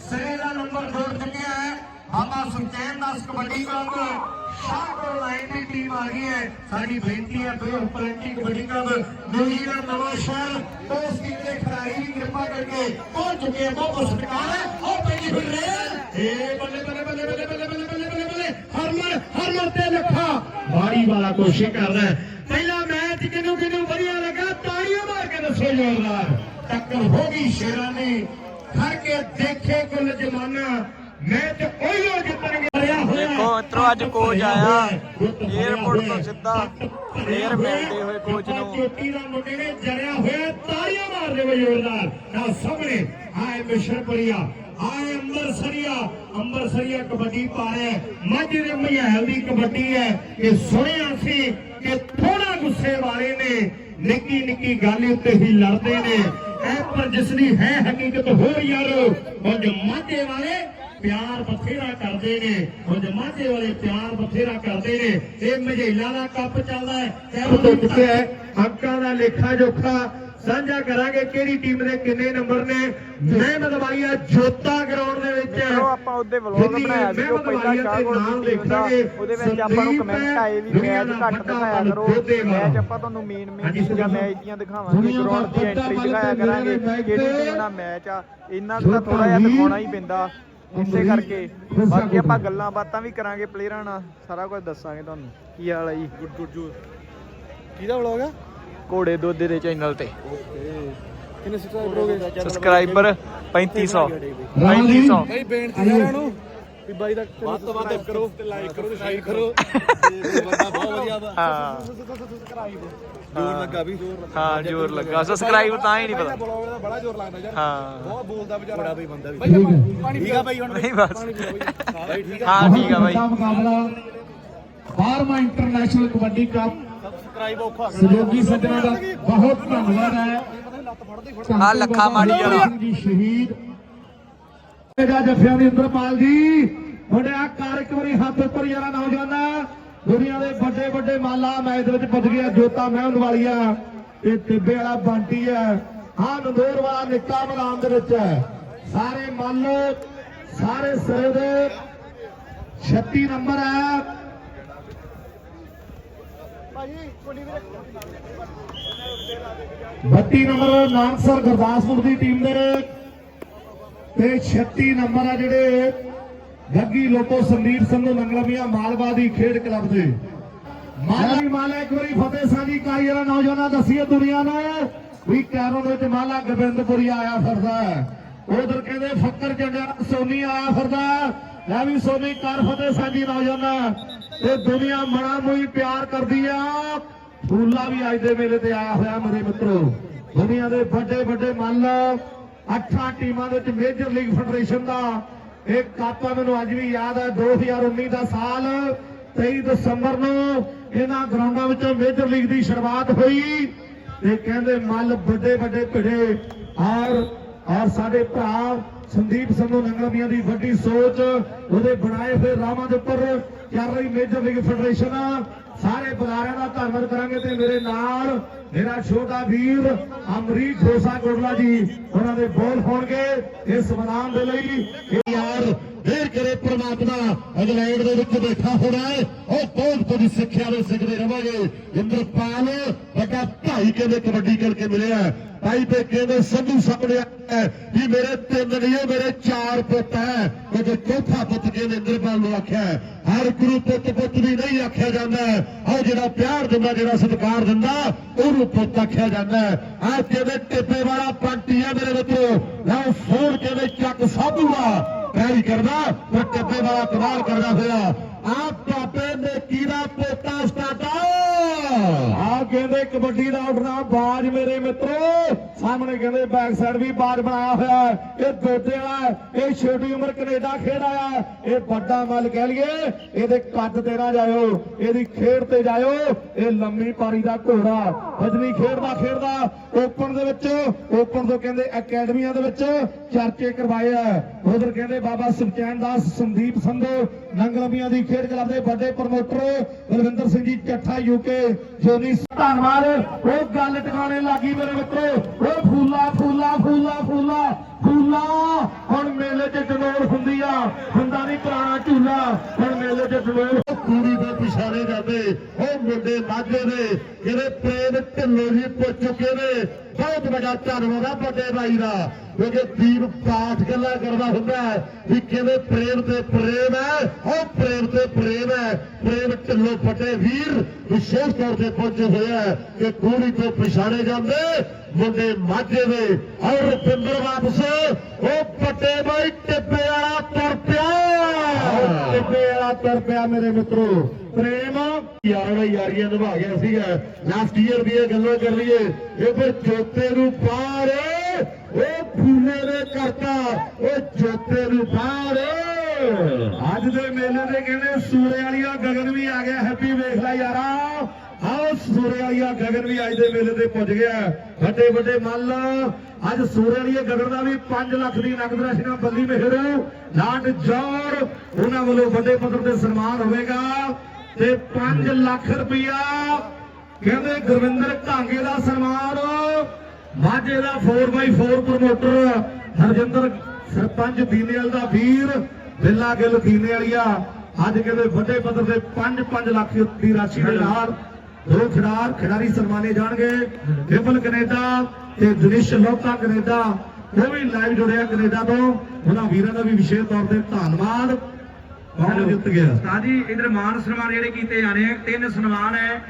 ਸਿਰੇ ਦਾ ਨੰਬਰ ਜੋੜ ਚੁੱਕਿਆ ਹੈ ਬਾਬਾ ਸੁਖਚੈਨ ਦਾਸ ਕਬੱਡੀ ਕਲੱਬ ਸ਼ਾਹਪੁਰ ਲਾਈਨ ਦੀ ਟੀਮ ਆ ਗਈ ਹੈ ਸਾਡੀ ਬੇਨਤੀ ਹੈ bay plenty kabaddi club New Zealand Nawanshahr ਉਸ ਟੀਮ ਦੇ ਖਿਡਾਰੀ ਵੀ ਕਿਰਪਾ ਕਰਕੇ ਪਹੁੰਚ ਚੁੱਕੇ ਹਨ ਬਹੁਤ ਸਤਿਕਾਰ ਹੈ ਉਹ ਪਹਿਲੀ ਫਿਰ ਰੇਲ ਏ ਬੱਲੇ ਬੱਲੇ ਬੱਲੇ ਬੱਲੇ ਬੱਲੇ ਬੱਲੇ ਬੱਲੇ ਬੱਲੇ ਬੱਲੇ ਹਰਮਨ ਹਰਮਨ ਤੇ ਲੱਖਾ ਬਾੜੀ ਵਾਲਾ ਕੋਸ਼ਿਸ਼ ਕਰਦਾ ਹੈ ਮੈਚ ਕਿਨੂੰ ਕਿਨੂੰ ਵਧੀਆ ਲੱਗਾ ਤਾੜੀਆਂ ਮਾਰ ਕੇ ਦੱਸੋ ਜ਼ੋਰਦਾਰ। ਟੱਕਰ ਹੋ ਗਈ ਸ਼ੇਰਾਂ ਨੇ ਖੜ ਕੇ ਦੇਖੇ ਕੁੱਲ ਜਮਾਨਾ। ਮੈਚ ਉਹੀ ਜਿੱਤਣਗੇ। ਰਿਹਾ ਹੋਇਆ। ਦੇਖੋ ਮਿੱਤਰੋ ਅੱਜ ਕੋਚ ਆਇਆ। 에어ਪੋਰਟ ਤੋਂ ਸਿੱਧਾ ਫੇਰ ਮਿਲਦੇ ਹੋਏ ਕੋਚ ਨੂੰ। ਚੋਟੀ ਦਾ ਮੁੰਡੇ ਨੇ ਜੜਿਆ ਹੋਇਆ। ਤਾੜੀਆਂ ਮਾਰਦੇ ਹੋਏ ਜ਼ੋਰਦਾਰ। ਨਾ ਸਾਹਮਣੇ ਆਏ ਮਿਸ਼ਰਪੁਰੀਆ ਆਏ ਅੰਮ੍ਰਿਤਸਰੀਆ। ਅੰਮ੍ਰਿਤਸਰੀਆ ਕਬੱਡੀ ਪਾ ਰਿਹਾ ਹੈ। ਦੇ ਮਹਿਲ ਦੀ ਕਬੱਡੀ ਹੈ। ਇਹ ਸੁਣਿਆ ਸੀ ਕਿ ਥੋੜਾ ਗੁੱਸੇ ਵਾਲੇ ਨੇ, ਨਿੱਕੀ ਨਿੱਕੀ ਗੱਲ ਉੱਤੇ ਹੀ ਲੜਦੇ ਨੇ। ਐ ਪਰ ਜਿਸ ਦੀ ਹੈ ਹਕੀਕਤ ਹੋ ਯਾਰੋ ਉਹ ਮਾਝੇ ਵਾਲੇ ਪਿਆਰ ਬਥੇਰਾ ਕਰਦੇ ਨੇ। ਉਹ ਮਾਝੇ ਵਾਲੇ ਪਿਆਰ ਬਥੇਰਾ ਕਰਦੇ ਨੇ। ਇਹ ਮਝੇਲਾ ਦਾ ਕੱਪ ਚੱਲਦਾ ਹੈ। ਕਹਿ ਤੋਂ ਚੁੱਕਿਆ ਹੈ ਅੰਕਾਂ ਦਾ ਲੇਖਾ ਜੋਖਾ ਸਾਂਝਾ ਕਰਾਂਗੇ ਕਿਹੜੀ ਟੀਮ ਦੇ ਕਿੰਨੇ ਨੰਬਰ ਨੇ। ਮਹਿਮਦ ਵਾਲੀਆ ਜੋਤਾ ਗਰਾਊਂਡ ਦੇ ਵਿੱਚ। ਆਪਾਂ ਉਹਦੇ ਵਲੌਗ ਬਣਾਇਆ ਸੀ ਉਹ ਪਹਿਲਾਂ ਸ਼ਾਹਕੋਟ ਦੀ ਟੀਮ ਦਾ ਉਹਦੇ ਵਿੱਚ ਆਪਾਂ ਨੂੰ ਕਮੈਂਟ ਆਏ ਵੀ ਮੈਚ ਘੱਟ ਦਿਖਾਇਆ ਕਰੋ। ਮੈਚ ਆਪਾਂ ਤੁਹਾਨੂੰ ਮੇਨ ਮੇਨ ਚੀਜ਼ਾਂ ਮੈਚ ਦੀਆਂ ਦਿਖਾਵਾਂਗੇ। ਗਰਾਊਂਡ ਦੀ ਐਂਟਰੀ ਦਿਖਾਇਆ ਕਰਾਂਗੇ। ਕਿਹੜੀ ਟੀਮ ਨਾਲ ਮੈਚ ਆ ਇਹਨਾਂ ਦਾ ਥੋੜਾ ਜਿਹਾ ਦਿਖਾਉਣਾ ਹੀ ਪੈਂਦਾ। ਇਸੇ ਕਰਕੇ ਬਾਕੀ ਆਪਾਂ ਗੱਲਾਂ ਬਾਤਾਂ ਵੀ ਕਰਾਂਗੇ ਪਲੇਅਰਾਂ ਨਾਲ ਸਾਰਾ ਕੁਝ ਦੱਸਾਂਗੇ ਤੁਹਾਨੂੰ। ਕੀ ਹਾਲ ਹੈ ਜੀ? ਗੁੱਡ ਗੁੱਡ ਜੂ ਕਿਹਦਾ ਵਲੌਗ ਆ? ਘੋੜੇ ਦੋਦੇ ਦੇ ਚੈਨਲ ਤੇ। ਕਿੰਨੇ ਸਬਸਕ੍ਰਾਈਬਰ ਹੋ ਗਏ? ਸਬਸਕ੍ਰਾਈਬਰ 3500 3500 ਬਈ ਬੇਨਤੀ ਸਾਰਿਆਂ ਨੂੰ ਵੀ ਬਾਈ ਦਾ ਵੱਧ ਤੋਂ ਵੱਧ ਕਰੋ ਤੇ ਲਾਈਕ ਕਰੋ। ਤੇ ਸ਼ੇਅਰ ਕਰੋ ਤੇ ਬੰਦਾ ਬਹੁਤ ਵਧੀਆ ਵਾ ਹਾਂ। ਜੋਰ ਲੱਗਾ ਵੀ। ਜੋਰ ਲੱਗਾ ਹਾਂ ਜ਼ੋਰ ਲੱਗਾ। ਸਬਸਕ੍ਰਾਈਬ ਤਾਂ ਹੀ ਨਹੀਂ ਪਤਾ। ਬਲੌਗ ਦਾ ਬੜਾ ਜ਼ੋਰ ਲੱਗਦਾ ਯਾਰ। ਹਾਂ ਬਹੁਤ ਬੋਲਦਾ ਵਿਚਾਰਾ ਬੜਾ ਬਈ ਬੰਦਾ ਵੀ। ਠੀਕ ਆ ਬਾਈ ਹੁਣ। ਨਹੀਂ ਬਸ। *laughs* ਬਾਈ। ਠੀਕ ਆ। ਹਾਂ ਠੀਕ ਆ ਬਾਈ। ਮੁਕਾਬਲਾ। 12ਵਾਂ ਇੰਟਰਨੈਸ਼ਨਲ ਕਬੱਡੀ ਕੱਪ ਸਹਿਯੋਗੀ ਸੱਜਣਾ ਦਾ ਬਹੁਤ ਧੰਨਵਾਦ ਹੈ। ਆਹ ਲੱਖਾ ਮਾੜੀ ਵਾਲਾ। ਸ਼ਹੀਦ। ਇਹਦਾ ਜੱਫਿਆਂ ਦੀ ਇੰਦਰਪਾਲ ਜੀ ਮੁੰਡਿਆ ਕਰ ਇੱਕ ਵਾਰੀ ਹੱਥ ਉੱਪਰ ਯਾਰਾ ਨੌਜਵਾਨਾਂ ਦੁਨੀਆ ਦੇ ਵੱਡੇ ਵੱਡੇ ਮਾਲਾ ਮੈਚ ਦੇ ਵਿੱਚ ਪੁੱਜ ਗਿਆ ਜੋਤਾ ਮਹਿਮਦ ਵਾਲੀਆ। ਇਹ ਟਿੱਬੇ ਵਾਲਾ ਬੰਟੀ ਹੈ। ਹਾਂ ਨੰਦੋਰ ਵਾਲਾ ਨਿੱਕਾ ਮੈਦਾਨ ਦੇ ਵਿੱਚ ਹੈ। ਸਾਰੇ ਮੰਨ ਸਾਰੇ ਸਿਰੇ ਦੇ। 36 ਨੰਬਰ ਹੈ। 32 ਨੰਬਰ ਨਾਨਕਸਰ ਗੁਰਦਾਸਪੁਰ ਦੀ ਟੀਮ ਦੇ ਤੇ 36 ਨੰਬਰ ਆ ਜਿਹੜੇ ਗੱਗੀ ਲੋਕੋ ਸੰਦੀਪ ਸੰਧੂ ਨੰਗਲਮੀਆਂ ਮਾਲਵਾ ਦੀ ਖੇਡ ਕਲੱਬ ਦੇ। ਮਾਲਾ ਮਾਲਾ ਇੱਕ ਵਾਰੀ ਫਤਿਹ ਸਾਂਝੀ ਕਾਈ ਵਾਲਾ ਨੌਜਵਾਨਾਂ ਦੱਸੀਏ ਦੁਨੀਆ ਨੂੰ ਵੀ ਕੈਰੋਂ ਦੇ ਵਿੱਚ ਮਾਲਾ ਗੋਬਿੰਦਪੁਰੀ ਆਇਆ ਫਿਰਦਾ ਉਧਰ ਕਹਿੰਦੇ ਫੱਕਰ ਜੰਡਿਆ ਸੋਨੀ ਆਇਆ ਫਿਰਦਾ ਇਹ ਵੀ ਸੋਨੀ, ਕਰ ਫਤਿਹ ਸਾਂਝੀ ਨੌਜਵਾਨਾਂ। ਤੇ ਦੁਨੀਆ ਮਣਾ ਮੋਈ ਪਿਆਰ ਕਰਦੀ ਆ। ਫੂਲਾ ਵੀ ਅੱਜ ਦੇ ਮੇਲੇ ਤੇ ਆਇਆ ਹੋਇਆ ਮੇਰੇ ਮਿੱਤਰੋ। ਦੁਨੀਆ ਦੇ ਵੱਡੇ ਵੱਡੇ ਮੱਲ, ਅੱਠਾਂ ਟੀਮਾਂ ਦੇ ਵਿੱਚ ਮੇਜਰ ਲੀਗ ਫੈਡਰੇਸ਼ਨ ਦਾ। ਇਹ ਕੱਪ ਮੈਨੂੰ ਅੱਜ ਵੀ ਯਾਦ ਹੈ 2019 ਦਾ ਸਾਲ 23 ਦਸੰਬਰ ਨੂੰ ਇਹਨਾਂ ਗਰਾਊਂਡਾਂ ਵਿੱਚੋਂ ਮੇਜਰ ਲੀਗ ਦੀ ਸ਼ੁਰੂਆਤ ਹੋਈ। ਤੇ ਕਹਿੰਦੇ ਮੱਲ ਵੱਡੇ ਵੱਡੇ ਭਿੜੇ। ਔਰ ਔਰ ਸਾਡੇ ਭਰਾ ਸੰਦੀਪ ਸੰਧੂ ਨੰਗਲਮੀਆਂ ਦੀ ਵੱਡੀ ਸੋਚ, ਉਹਦੇ ਬਣਾਏ ਹੋਏ ਰਾਵਾਂ ਦੇ ਉੱਪਰ ਚੱਲ ਰਹੀ ਮੇਜਰ ਲੀਗ ਫੈਡਰੇਸ਼ਨ ਸਾਰੇ ਬੁਲਾਰਿਆਂ ਦਾ ਧੰਨਵਾਦ ਕਰਾਂਗੇ ਤੇ ਮੇਰੇ ਨਾਲ ਮੇਰਾ ਛੋਟਾ ਵੀਰ ਅਮਰੀਕ ਖੋਸਾ ਕੋਟਲਾ ਜੀ, ਉਹਨਾਂ ਦੇ ਬੋਲ ਹੋਣਗੇ ਇਸ ਮੈਦਾਨ ਦੇ ਲਈ। ਯਾਰ ਫੇਰ ਕਰੇ ਪ੍ਰਮਾਤਮਾ, ਇੰਗਲੈਂਡ ਦੇ ਵਿੱਚ ਬੈਠਾ ਹੋਣਾ ਹੈ। ਉਹ ਬਹੁਤ ਕੁਝ ਸਿੱਖਿਆ ਦੇ ਸਿੱਖਦੇ ਰਵਾਂਗੇ। ਇੰਦਰਪਾਲ, ਵੱਡਾ ਭਾਈ ਕਹਿੰਦੇ ਕਬੱਡੀ ਕਰਕੇ ਮਿਲਿਆ ਭਾਈ ਤੇ ਕਹਿੰਦੇ ਸੰਧੂ ਸਾਹਮਣੇ ਆਇਆ ਵੀ ਮੇਰੇ ਤਿੰਨ ਨਹੀਂ ਮੇਰੇ ਚਾਰ ਪੁੱਤ ਹੈ। ਕਿਉਂਕਿ ਚੌਥਾ ਪੁੱਤ ਕਹਿੰਦੇ ਇੰਦਰਪਾਲ ਨੂੰ ਆਖਿਆ ਹਰ ਗੁਰੂ ਪੁੱਤ ਪੁੱਤ ਵੀ ਨਹੀਂ ਆਖਿਆ ਜਾਂਦਾ ਉਹ ਜਿਹੜਾ ਪਿਆਰ ਦਿੰਦਾ, ਜਿਹੜਾ ਸਤਿਕਾਰ ਦਿੰਦਾ, ਉਹਨੂੰ ਪੁੱਤ ਆਖਿਆ ਜਾਂਦਾ ਆ ਕਹਿੰਦੇ ਟਿੱਪੇ ਵਾਲਾ ਪੰਟੀ ਆ ਮੇਰੇ ਮਿੱਤਰੋ। ਲਓ ਫੋਨ ਕਹਿੰਦੇ ਚੱਕ ਸਾਧੂਆ। ਪੈਰੀ ਕਰਦਾ ਤੇ ਟਿੱਪੇ ਵਾਲਾ ਕਮਾਲ ਕਰਦਾ ਹੋਇਆ। ਆ ਪਾਪੇ ਨੇ ਕੀੜਾ ਪੋਤਾ ਸਟਾਟਾ ਆ ਕਹਿੰਦੇ ਕਬੱਡੀ ਦਾ ਉੱਡਣਾ ਬਾਜ ਮੇਰੇ ਮਿੱਤਰੋ। ਸਾਹਮਣੇ ਕਹਿੰਦੇ ਬੈਕ ਸਾਈਡ ਵੀ ਬਾਜ ਬਣਾਇਆ ਹੋਇਆ ਇਹ ਦੋਦੇ ਵਾਲਾ ਇਹ ਛੋਟੀ ਉਮਰ ਕੈਨੇਡਾ ਖੇਡ ਆਇਆ ਇਹ ਵੱਡਾ ਮੱਲ ਕਹਿ ਲਈਏ, ਇਹਦੇ ਕੱਦ ਤੇ ਨਾ ਜਾਇਓ, ਇਹਦੀ ਖੇਡ ਤੇ ਜਾਇਓ। ਇਹ ਲੰਮੀ ਪਾਰੀ ਦਾ ਘੋੜਾ ਵਜਨੀ ਖੇਡਦਾ ਖੇਡਦਾ। ਓਪਨ ਦੇ ਵਿੱਚ ਓਪਨ ਤੋਂ ਕਹਿੰਦੇ ਅਕੈਡਮੀਆਂ ਦੇ ਵਿੱਚ ਚਰਚੇ ਕਰਵਾਏ ਆ। ਉਧਰ ਕਹਿੰਦੇ ਬਾਬਾ ਸੁਖਚੈਨ ਦਾਸ, ਸੰਦੀਪ ਸੰਧੂ, ਨੰਗਲਮੀਆਂ ਦੀ ਖੇਡ ਕਲੱਬ ਦੇ ਵੱਡੇ ਪ੍ਰਮੋਟਰ ਬਲਵਿੰਦਰ ਸਿੰਘ ਜੀ ਚੱਠਾ ਯੂਕੇ ਜੋਨੀ ਧੰਨਵਾਦ। ਉਹ ਗੱਲ ਟਿਕਾਣੇ ਲੱਗੀ ਮੇਰੇ ਮਿੱਤਰੋ। ਉਹ ਫੂਲਾ ਫੂਲਾ ਫੂਲਾ ਫੂਲਾ ਫੂਲਾ। ਹੁਣ ਮੇਲੇ 'ਚ ਜਨੋਰ ਹੁੰਦੀ ਆ। ਹੁੰਦਾ ਨਹੀਂ ਪੁਰਾਣਾ ਝੂਲਾ। ਹੁਣ ਮੇਲੇ 'ਚ ਜਨੋਰ ਪੂਰੀ ਦੇ ਪਿਛਾਣੇ ਜਾਂਦੇ। ਉਹ ਮੁੰਡੇ ਮਾਝੇ ਦੇ। ਜਿਹੜੇ ਪ੍ਰੇਮ ਢਿੱਲੋਂ ਜੀ ਪੁੱਜ ਚੁੱਕੇ ਨੇ। ਬਹੁਤ ਵੱਡਾ ਧੰਨਵਾਦ ਆ ਵੱਡੇ ਭਾਈ ਦਾ। ਕਿਉਂਕਿ ਦੀਪ ਪਾਠ ਗੱਲਾਂ ਕਰਦਾ ਹੁੰਦਾ ਵੀ ਕਹਿੰਦੇ ਪ੍ਰੇਮ ਤੇ ਪ੍ਰੇਮ ਹੈ ਉਹ ਪ੍ਰੇਮ ਤੇ ਪ੍ਰੇਮ ਹੈ। ਪ੍ਰੇਮ ਢਿੱਲੋਂ ਫਟੇ ਵੀਰ ਵਿਸ਼ੇਸ਼ ਤੌਰ ਤੇ ਪਹੁੰਚੇ ਹੋਏ ਹੈ ਕਿ ਪੂਰੀ ਤੋਂ ਪਛਾਣੇ ਜਾਂਦੇ ਮੁੰਡੇ ਮਾਝੇ ਦੇ। ਔਰ ਰੁਪਿੰਦਰ ਵਾਪਸ ਉਹ ਪੱਟੇ ਬਾਈ ਟਿੱਬੇ ਵਾਲਾ ਤੁਰ ਪਿਆ। ਟਿੱਬੇ ਵਾਲਾ ਤੁਰ ਪਿਆ ਮੇਰੇ ਮਿੱਤਰੋ। ਪ੍ਰੇਮ ਯਾਰਾਂ ਯਾਰੀਆਂ ਨਿਭਾ ਗਿਆ ਸੀਗਾ। ਲਾਸਟ ਈਅਰ ਦੀਆਂ ਗੱਲਾਂ ਕਰ ਲਈਏ। ਇਹ ਫਿਰ ਜੋਤੇ ਨੂੰ ਪਾਰ ਉਹ ਫੂਲੇ ਨੇ ਕਰਤਾ ਉਹ ਜੋਤੇ ਨੂੰ ਪਾਰ ਅੱਜ ਦੇ ਮੇਲੇ ਦੇ ਕਹਿੰਦੇ ਸੂਰੇ ਵਾਲੀਆ ਗਗਨ ਵੀ ਆ ਗਿਆ, ਹੈਪੀ ਵੇਖ ਲੈ ਯਾਰਾ। ਆਓ ਸੂਰੇ ਵਾਲੀਆ ਗਗਨ ਵੀ ਅੱਜ ਦੇ ਮੇਲੇ ਤੇ ਪੁੱਜ ਗਿਆ। ਵੱਡੇ ਵੱਡੇ ਮੱਲ। ਅੱਜ ਸੂਰੇ ਵਾਲੀਆ ਗਗਨ ਦਾ ਵੀ 5 ਲੱਖ ਦੀ ਨਗਦ ਰਾਸ਼ੀ ਨਾਲ ਬੱਲੀ ਮਿਹਰ। ਲਾਟ ਜੋਰ, ਉਹਨਾਂ ਵੱਲੋਂ ਵੱਡੇ ਪੱਧਰ ਤੇ ਸਨਮਾਨ ਹੋਵੇਗਾ। ਤੇ 5 ਲੱਖ ਰੁਪਇਆ ਕਹਿੰਦੇ ਗੁਰਵਿੰਦਰ ਢਾਂਗੇ ਦਾ ਸਨਮਾਨ ਮਾਝੇ ਦਾ 4x4 ਪ੍ਰਮੋਟਰ ਹਰਜਿੰਦਰ ਸਰਪੰਚ ਦੀਨੇਵਾਲ ਦਾ ਵੀਰ ਬਿੱਲਾ ਗਿੱਲ ਦੀਨੇਵਾਲੀਆ ਅੱਜ ਕਹਿੰਦੇ ਵੱਡੇ ਪੱਧਰ ਤੇ 5-5 ਲੱਖ ਦੀ ਰਾਸ਼ੀ ਦੇ ਨਾਲ ਦੋ ਖਿਡਾਰ ਖਿਡਾਰੀ ਸਨਮਾਨੇ ਜਾਣਗੇ। ਟ੍ਰਿਪਲ ਕੈਨੇਡਾ ਤੇ ਦਿਨੇਸ਼ ਲੋਕਾ ਕੈਨੇਡਾ ਉਹ ਵੀ ਲਾਈਵ ਜੁੜਿਆ ਕੈਨੇਡਾ ਤੋਂ। ਉਹਨਾਂ ਵੀਰਾਂ ਦਾ ਵੀ ਵਿਸ਼ੇਸ਼ ਤੌਰ ਤੇ ਧੰਨਵਾਦ। ਕੌਣ ਜਿੱਤ ਗਿਆ। ਉਸਤਾਦ ਜੀ ਇਧਰ ਮਾਨ ਸਨਮਾਨ ਜਿਹੜੇ ਕੀਤੇ ਜਾਣੇ ਆ ਤਿੰਨ ਸਨਮਾਨ ਹੈ।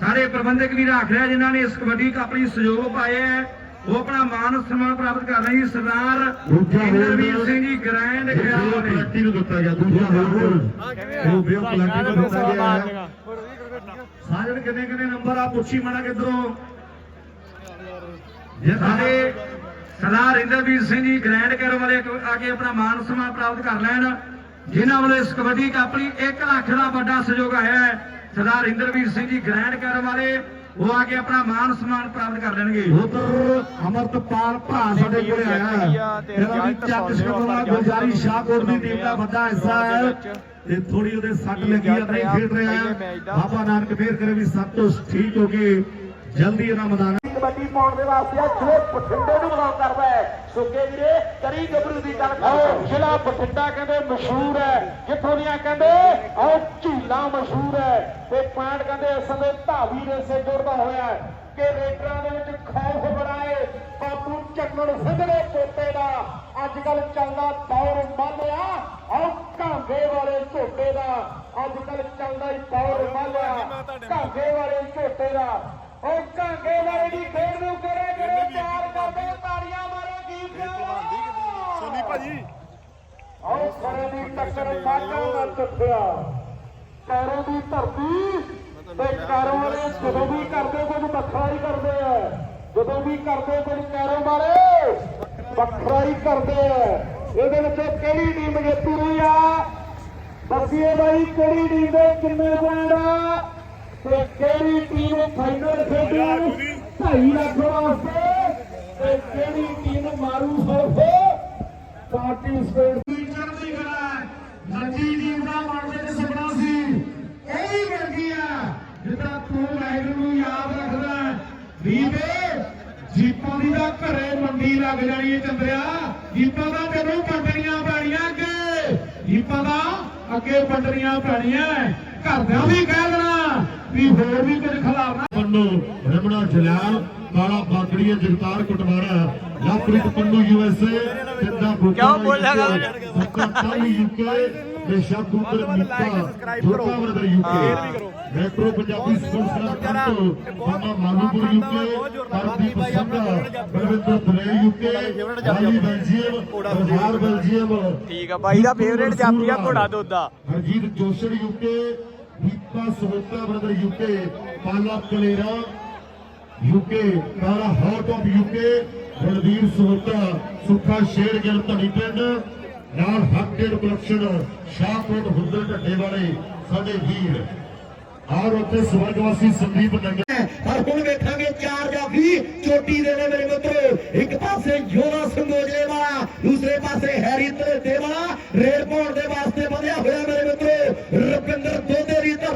ਸਾਰੇ ਪ੍ਰਬੰਧਕ ਵੀ ਰੱਖ ਰਿਹਾ ਜਿਨ੍ਹਾਂ ਨੇ ਇਸ ਕਬੱਡੀ ਕੱਪ ਲਈ ਸਹਿਯੋਗ ਪਾਏ ਹੈ। ਉਹ ਆਪਣਾ ਮਾਨ ਸਨਮਾਨ ਪ੍ਰਾਪਤ ਕਰ ਰਹੇ ਜੀ ਸਰਦਾਰ ਦੂਜਾ ਹੋਰ ਇੰਦਰਵੀਰ ਸਿੰਘ ਜੀ ਗ੍ਰੈਂਡ ਇਹ ਖਿਆਲ ਵੀਰ ਨੇ। ਕਲੱਟੀ ਨੂੰ ਦਿੱਤਾ ਗਿਆ ਦੂਜਾ ਹੋਰ। ਉਹ ਵੀਰ ਕਲੱਟੀ ਨੂੰ ਦਿੱਤਾ ਗਿਆ। ਹੈ ਸਾਜਣ ਕਿੰਨੇ ਕਿੰਨੇ ਨੰਬਰ ਆ? ਪੁੱਛੀ ਮਾੜਾ ਕਿਧਰੋਂ ਜੇ ਸਾਡੇ ਸਰਦਾਰ ਇੰਦਰਵੀਰ ਸਿੰਘ ਜੀ ਗ੍ਰੈਂਡ ਕੈਰੋ ਵਾਲੇ ਆ ਕੇ ਆਪਣਾ ਮਾਨ ਸਨਮਾਨ ਪ੍ਰਾਪਤ ਕਰ ਲੈਣ ਜਿਨ੍ਹਾਂ ਵੱਲੋਂ ਇਸ ਕਬੱਡੀ ਕੱਪ ਲਈ 1 ਲੱਖ ਦਾ ਵੱਡਾ ਸਹਿਯੋਗ ਆਇਆ ਹੈ। ਸਰਦਾਰ ਇੰਦਰਵੀਰ ਸਿੰਘ ਜੀ ਗ੍ਰੈਂਡ ਕੈਰੋ ਵਾਲੇ ਉਹ ਆ ਕੇ ਆਪਣਾ ਮਾਨ ਸਨਮਾਨ ਪ੍ਰਾਪਤ ਕਰ ਲੈਣਗੇ। ਉਧਰ ਅਮਰਤਪਾਲ ਭਰਾ ਸਾਡੇ ਕੋਲੇ ਆਇਆ ਹੈ। ਇਹਦਾ ਵੀ ਚੱਕ ਸ਼ਕਲਾ ਗੁਲਜ਼ਾਰੀ ਸ਼ਾਹਕੋਟ ਦੀ ਟੀਮ ਦਾ ਵੱਡਾ ਹਿੱਸਾ ਹੈ। ਤੇ ਥੋੜੀ ਉਹਦੇ ਸੱਟ ਲੱਗੀ ਆ ਨਹੀਂ ਖੇਡ ਰਿਹਾ ਬਾਬਾ ਨਾਨਕ ਫੇਰ ਕਰੇ ਵੀ ਸਭ ਤੋਂ ਠੀਕ ਹੋ ਕੇ ਜਲਦੀ ਇਹਨਾਂ ਮੈਦਾਨ ਕਬੱਡੀ ਪਾਉਣ ਦੇ ਵਾਸਤੇ ਆ ਜਿਹੜੇ ਬਠਿੰਡੇ ਨੂੰ ਬਲੌਂਗ ਕਰਦਾ ਹੈ। ਸੁੱਕੇ ਵੀਰੇ, ਕਰੀ ਗੱਭਰੂ ਦੀ ਗੱਲ ਕਰੋ। ਜ਼ਿਲ੍ਹਾ ਬਠਿੰਡਾ ਕਹਿੰਦੇ ਮਸ਼ਹੂਰ ਹੈ। ਜਿੱਥੋਂ ਦੀਆਂ ਕਹਿੰਦੇ? ਆਹ ਝੀਲਾਂ ਮਸ਼ਹੂਰ ਹੈ। ਤੇ ਪੁਆਇੰਟ ਕਹਿੰਦੇ ਇਸ ਦੇ ਧਾਵੀ ਰੇਸੇ ਜੁੜਦਾ ਹੋਇਆ ਹੈ ਕਿ ਰੇਡਰਾਂ ਦੇ ਵਿੱਚ ਖੌਫ ਬਣਾਏ। ਬਾਪੂ ਚੱਕਣ ਸਿੰਘ ਦੇ ਪੋਤੇ ਦਾ ਅੱਜ ਕੱਲ ਚੱਲਦਾ ਦੌਰ ਮੰਨਿਆ ਆਹ ਕਾਂਗੇ ਵਾਲੇ ਝੋਟੇ ਦਾ ਅੱਜ ਕੱਲ ਚੱਲਦਾ ਹੀ ਦੌਰ ਮੰਨਿਆ ਕਾਂਗੇ ਵਾਲੇ ਝੋਟੇ ਦਾ ਉਹ ਕਾਂਗੇ ਵਾਲੇ ਦੀ ਖੇਡ ਨੂੰ ਕਰੇ ਜਿਹੜੇ ਪਿਆਰ ਕਰਦੇ ਤਾੜੀਆਂ ਮਾਰੋ ਗਾਓ ਸੋਨੀ ਭਾਜੀ। ਆਓ ਕਰੇ ਦੀ ਟੱਕਰ ਮਾਟਾਂ ਨਾਲ ਟੁੱਟਿਆ ਕਾਰੋਂ ਦੀ ਧਰਤੀ ਤੇ ਕਾਰੋਂ ਵਾਲੇ ਜਦੋਂ ਵੀ ਕਰਦੇ ਕੁਝ ਵੱਖਰਾ ਹੀ ਕਰਦੇ ਆ। ਜਦੋਂ ਵੀ ਕਰਦੇ ਕੁਝ ਕਾਰੋਂ ਵਾਲੇ ਵੱਖਰਾ ਹੀ ਕਰਦੇ ਆ। ਇਹਦੇ ਵਿੱਚ ਕਿਹੜੀ ਟੀਮ ਜੇਤੂ ਰਹੀ ਆ? ਦੱਸੀਏ ਬਾਈ ਕਿਹੜੀ ਟੀਮ ਦੇ ਕਿੰਨੇ ਪੁਆਇੰਟ ਆ? ਤੇ ਕਿਹੜੀ ਟੀਮ ਫਾਈਨਲ ਖੇਡੂ 2.5 ਲੱਖ ਵਾਸਤੇ ਤੇ ਕਿਹੜੀ ਟੀਮ ਮਾਰੂ ਸਲਫ ਪਾਰਟਿਸਪੇਟ ਚੜ੍ਹਦੀ ਕਲਾ ਨੱਜੀ ਟੀਮ ਦਾ ਮਨ ਵਿੱਚ ਸੁਪਨਾ ਸੀ। ਇਹ ਹੀ ਬਣ ਗਈ ਆ ਜਿੱਦਾਂ ਤੂੰ ਵਾਹਿਗੁਰੂ ਨੂੰ ਯਾਦ ਰੱਖਦਾ ਵੀਰੇ ਜੀਪਾਂ ਦੀ ਦਾ ਘਰੇ ਮੰਡੀ ਲੱਗ ਜਾਣੀ ਹੈ ਚੰਦਰਿਆ। ਜੀਪਾਂ ਦਾ ਤੈਨੂੰ ਪੰਡਣੀਆਂ ਪੈਣੀਆਂ ਅੱਗੇ। ਜੀਪਾਂ ਦਾ ਅੱਗੇ ਪੰਡਣੀਆਂ ਪੈਣੀਆਂ ਘਰਦਿਆਂ ਵੀ ਕਹਿ ਦੇਣਾ ਵੀ ਹੋਰ ਵੀ ਕੁਝ ਖਿਲਾਰਨਾ। ਪੰਨੂ ਰਮਣਾ ਜਲਾਲ ਕਾਲਾ ਬਾਗੜੀਆ ਜਗਤਾਰ ਕੁਟਵਾੜਾ ਲਵਪ੍ਰੀਤ ਪੰਨੂ ਯੂਐਸਏ ਸਿੱਧਾ ਕਿਉਂ ਬੋਲਿਆ ਗਾ? ਸੁੱਕਾ ਤਾਲੀ ਯੂਕੇ ਤੇ ਸ਼ਬਦੂਦਰ Mitta Jota ਵਰਦਰ UK metro Punjabi sports club ਕੰਟੋ ਮਾਮਾ ਮਾਨੂਪੁਰ ਯੂਕੇ ਕਰਦੀਪ ਸੰਧਾ ਬਲਵਿੰਦਰ ਦਲੇ ਯੂਕੇ ਵਾਲੀ ਬੈਲਜੀਅਮ ਬਜ਼ਾਰ ਬੈਲਜੀਅਮ ਠੀਕ ਆ ਬਾਈ ਦਾ ਫੇਵਰੇਟ ਜਾਤੀ ਆ ਘੋੜਾ ਦੋਦਾ Harjit ਜੋਸ਼ੜ UK Deepa Sohta brother UK Pala Kalera UK Kala ਹਾਊਟ of UK Ranveer Sohta, Sukha Sher Gill ਧਣੀ ਪਿੰਡ, ਨਾਲ ਹੱਕੇਡ ਕਲੈਕਸ਼ਨ ਸ਼ਾਹਕੋਟ ਹੁੰਦਰ ਢੱਡੇ ਵਾਲੇ ਸਾਡੇ ਵੀਰ। ਔਰ ਉੱਥੇ ਸਵਰਗਵਾਸੀ ਸੰਦੀਪ ਨੰਗਲ ਪਰ ਹੁਣ ਵੇਖਾਂਗੇ ਚਾਰ ਜਾਫੀ ਚੋਟੀ ਦੇ ਨੇ ਮੇਰੇ ਮਿੱਤਰੋ। ਇੱਕ ਪਾਸੇ ਯੋਨਾ ਸੰਗੋਜਲੇ ਵਾਲਾ, ਦੂਸਰੇ ਪਾਸੇ ਹੈਰੀ ਧਰੇਤੇ ਵਾਲਾ ਰੇਡ ਪਾਉਣ ਦੇ ਵਾਸਤੇ ਵਧਿਆ ਹੋਇਆ ਮੇਰੇ ਮਿੱਤਰੋ।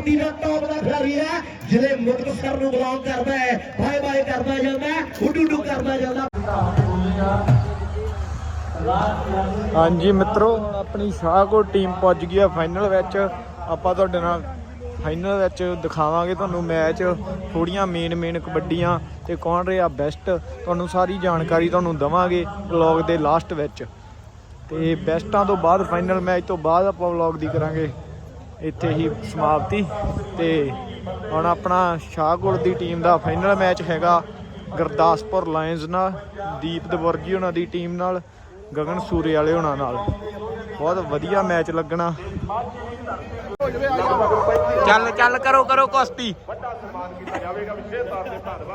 ਦੋਦੇ ਦਾ ਟੌਪ ਦਾ ਖਿਡਾਰੀ ਹੈ ਜਿਹੜੇ ਮੁਕਤਸਰ ਨੂੰ ਬਿਲੋਂਗ ਕਰਦਾ ਹੈ ਬਾਏ ਬਾਏ ਕਰਦਾ ਜਾਂਦਾ ਉਡੂ ਉਡੂ ਕਰਦਾ ਜਾਂਦਾ ਹਾਂਜੀ ਮਿੱਤਰੋ, ਆਪਣੀ ਸ਼ਾਹਕੋਟ ਟੀਮ ਪਹੁੰਚ ਗਈ ਆ ਫਾਈਨਲ ਵਿੱਚ। ਆਪਾਂ ਤੁਹਾਡੇ ਨਾਲ ਫਾਈਨਲ ਵਿੱਚ ਦਿਖਾਵਾਂਗੇ ਤੁਹਾਨੂੰ ਮੈਚ ਥੋੜੀਆਂ ਮੇਨ ਮੇਨ ਕਬੱਡੀਆਂ ਤੇ ਕੌਣ ਰਿਹਾ ਬੈਸਟ ਤੁਹਾਨੂੰ ਸਾਰੀ ਜਾਣਕਾਰੀ ਤੁਹਾਨੂੰ ਦਵਾਂਗੇ ਵਲੌਗ ਦੇ ਲਾਸਟ ਵਿੱਚ। ਤੇ ਬੈਸਟਾਂ ਤੋਂ ਬਾਅਦ ਫਾਈਨਲ ਮੈਚ ਤੋਂ ਬਾਅਦ ਆਪਾਂ ਵਲੌਗ ਦੀ ਕਰਾਂਗੇ। ਇੱਥੇ ਹੀ ਸਮਾਪਤੀ ਤੇ ਹੁਣ ਆਪਣਾ ਸ਼ਾਹਕੋਟ ਦੀ ਟੀਮ ਦਾ ਫਾਈਨਲ ਮੈਚ ਹੈਗਾ ਗੁਰਦਾਸਪੁਰ ਲਾਇਨਸ ਨਾਲ, ਦੀਪ ਦਵਰਗੀ ਉਹਨਾਂ ਦੀ ਟੀਮ ਨਾਲ, ਗਗਨ ਸੂਰੇ ਵਾਲੇ ਉਹਨਾਂ ਨਾਲ। ਬਹੁਤ ਵਧੀਆ ਮੈਚ ਲੱਗਣਾ। ਚੱਲ ਚੱਲ ਕਰੋ ਕਰੋ ਕੁਸ਼ਤੀ।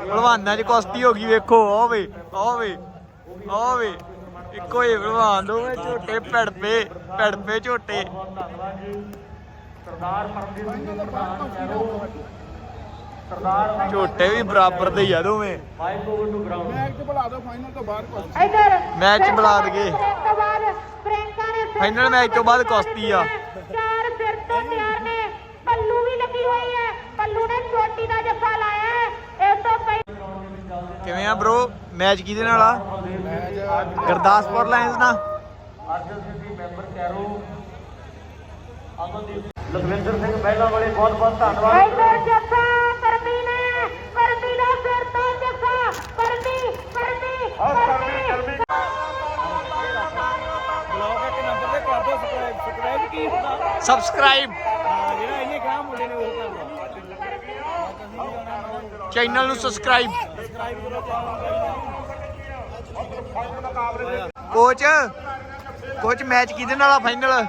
ਭਲਵਾਨਾਂ 'ਚ ਕੁਸ਼ਤੀ ਹੋ ਗਈ, ਵੇਖੋ ਉਹ ਵੇ ਉਹ ਵੇ ਉਹ ਇੱਕੋ ਹੀ ਭਲਵਾਨ ਦੋਵੇਂ ਝੋਟੇ ਪੜਪੇ ਪੜਪੇ ਝੋਟੇ। ਝੋਟੇ ਵੀ ਬਰਾਬਰ ਦੇ ਆ ਦੋਵੇਂ। ਇਧਰ। ਮੈਚ ਬੁਲਾ ਦਈਏ। ਤੋਂ ਬਾਅਦ ਪ੍ਰਿੰਕਾ ਨੇ ਫਿਰ ਫਾਈਨਲ ਮੈਚ ਤੋਂ ਬਾਅਦ ਕੁਸ਼ਤੀ ਆ। ਚਾਰ ਸਿਰ ਤੋਂ ਤਿਆਰ ਨੇ। ਪੱਲੂ ਵੀ ਲੱਗੀ ਹੋਈ ਹੈ। ਪੱਲੂ ਨੇ ਚੋਟੀ ਦਾ ਜੱਫਾ ਲਾਇਆ ਹੈ। ਇਸ ਤੋਂ ਪਹਿਲਾਂ ਕਿਵੇਂ ਆ ਬ్రో ਮੈਚ ਕਿਹਦੇ ਨਾਲ ਆ? ਗੁਰਦਾਸਪੁਰ ਲਾਇਨਸ ਨਾਲ। ਲਖਵਿੰਦਰ ਸਿੰਘ ਪਹਿਲਾਂ ਵਾਲੇ ਬਹੁਤ ਬਹੁਤ ਧੰਨਵਾਦ। ਇਧਰ ਜੱਫਾ ਕਰਮੀ ਨੇ ਕਰਮੀ ਦਾ ਸਿਰ ਤੋਂ ਜੱਫਾ ਕਰਮੀ ਕਰਮੀ। ਕਰਮੀ ਸਬਸਕ੍ਰਾਈਬ ਚੈਨਲ ਨੂੰ ਸਬਸਕ੍ਰਾਈਬ ਕੋਚ ਕੋਚ ਮੈਚ ਕਿਹਦੇ ਨਾਲ ਆ ਫਾਈਨਲ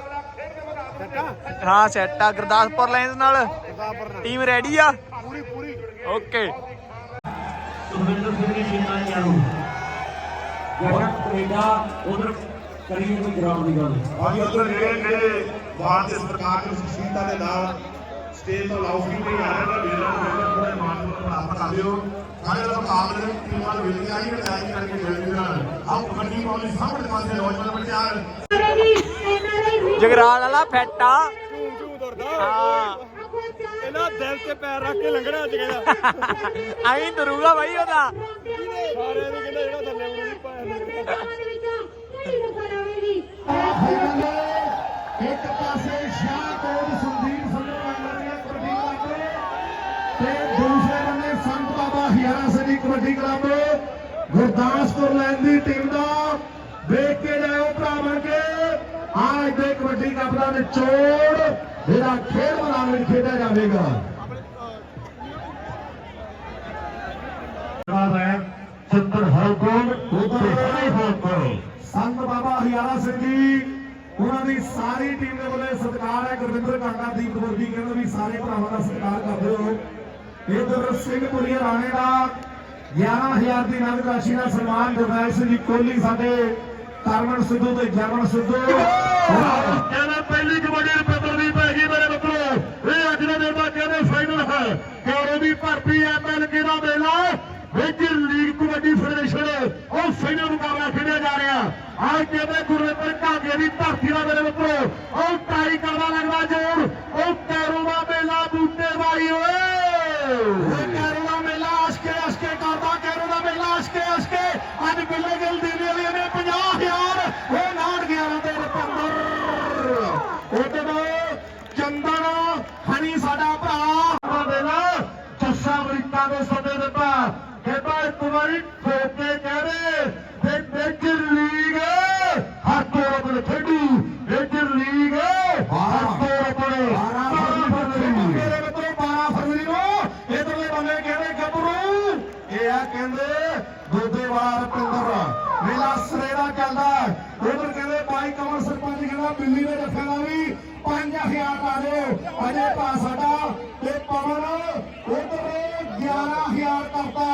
ਹਾਂ ਸੈਟ ਆ ਗੁਰਦਾਸਪੁਰ ਲਾਇਨਸ ਨਾਲ। ਟੀਮ ਰੈਡੀ ਆ? ਪੂਰੀ ਪੂਰੀ। ਓਕੇ ਸੁਖਵਿੰਦਰ ਸਿੰਘ ਦੀ ਸ਼ਿੰਦਾ ਚਾਲੂ ਜਗਤ ਕੈਨੇਡਾ ਉਧਰ ਕਰੀਏ ਕੋਈ ਗਰਾਊਂਡ ਦੀ ਗੱਲ। ਅੱਜ ਉੱਧਰ ਜਿਹੜੇ ਜਿਹੜੇ ਬਾਹਰ ਦੇ ਸਰਕਾਰ ਦੀ ਸ਼ਖਸੀਅਤਾਂ ਦੇ ਨਾਲ ਸਟੇਜ ਤੋਂ ਲਾਊਡ ਸਪੀਕਰ ਆ ਰਹੇ ਨੂੰ ਜਿਹੜੇ ਪੂਰੇ ਮਾਨ ਨੂੰ ਪ੍ਰਾਪਤ ਕਰ ਲਿਓ। ਸਾਰੇ ਦਾ ਮੁਕਾਬਲੇ ਟੀਮਾਂ ਨੂੰ ਮਿਲ ਆਈ ਹੈ ਤਿਆਰੀ ਕਰਕੇ ਜਲਦੀ ਨਾਲ ਆਓ ਕਬੱਡੀ ਪਾਉਣੀ ਸਾਹਮਣੇ ਪਾਸੇ ਨੌਜਵਾਨ ਬੱਚਿਆਂ ਜਗਰਾਲ ਵਾਲਾ ਫੈਟਾ। ਹਾਂ। ਕਹਿੰਦਾ ਦਿਲ ਤੇ ਪੈਰ ਰੱਖ ਕੇ ਲੰਘਣਾ ਅੱਜ ਕਹਿੰਦਾ। ਐਂ ਦਰੂਗਾ ਬਾਈ ਉਹਦਾ। ਸਾਰੇ ਨੂੰ ਕਹਿੰਦਾ ਜਿਹੜਾ ਥੱਲੇ ਉਹ ਨਹੀਂ ਪਾਇਆ ਇੱਕ ਪਾਸੇ ਸ਼ਾਹਕੋਟ ਸੰਦੀਪ ਸੰਧੂ ਵਾਲਾ ਦੀਆਂ ਕਬੱਡੀ ਕਲੱਬ ਤੇ ਦੂਸਰੇ ਬੰਨੇ ਸੰਤ ਬਾਬਾ ਹਿਆਰਾ ਸਿੰਘ ਦੀ ਕਬੱਡੀ ਕਲੱਬ ਗੁਰਦਾਸਪੁਰ ਲੈਣ ਦੀ ਟੀਮ ਦਾ ਵੇਖ ਕੇ ਜਾਓ ਭਰਾ ਬਣ ਕੇ ਅੱਜ ਦੇ ਕਬੱਡੀ ਕੱਪ ਦਾ ਨਿਚੋੜ ਜਿਹੜਾ ਖੇਡ ਮੈਦਾਨ ਵਿੱਚ ਖੇਡਿਆ ਜਾਵੇਗਾ। ਚੰਦਰ ਹਰਗੋਨ ਉਧਰ ਹਰੀ ਹੋਕਰ ਸੰਤ ਬਾਬਾ ਹਿਆਰਾ ਸਿੰਘ ਜੀ ਉਹਨਾਂ ਦੀ ਸਾਰੀ ਟੀਮ ਦੇ ਵੱਲੋਂ ਸਤਿਕਾਰ ਹੈ। ਗੁਰਵਿੰਦਰ ਕਾਕਾ ਦੀਪ ਵਰਗੀ ਕਹਿੰਦੇ ਵੀ ਸਾਰੇ ਭਰਾਵਾਂ ਦਾ ਸਤਿਕਾਰ ਕਰਦੇ ਹੋ ਇਧਰ ਸਿੰਘਪੁਰੀਆ ਰਾਣੇ ਦਾ 11000 ਦੀ ਨਗਦ ਰਾਸ਼ੀ ਨਾਲ ਸਨਮਾਨ ਗੁਰਦਾਸ ਸਿੰਘ ਜੀ ਕੋਹਲੀ ਸਾਡੇ Parman Sudhu, Jaman Sudhu. Ela foi ਦਾ ਚੱਲਦਾ ਉਧਰ ਕਹਿੰਦੇ ਬਾਈ ਕਮਲ ਸਰਪੰਚ ਕਹਿੰਦਾ ਬਿੱਲੀ ਦੇ ਜੱਫੇ ਦਾ ਵੀ 5000 ਪਾ ਦਿਓ ਅਜੇ ਭਾ ਸਾਡਾ। ਤੇ ਪਵਨ ਉਧਰ 11000 ਕਰਤਾ।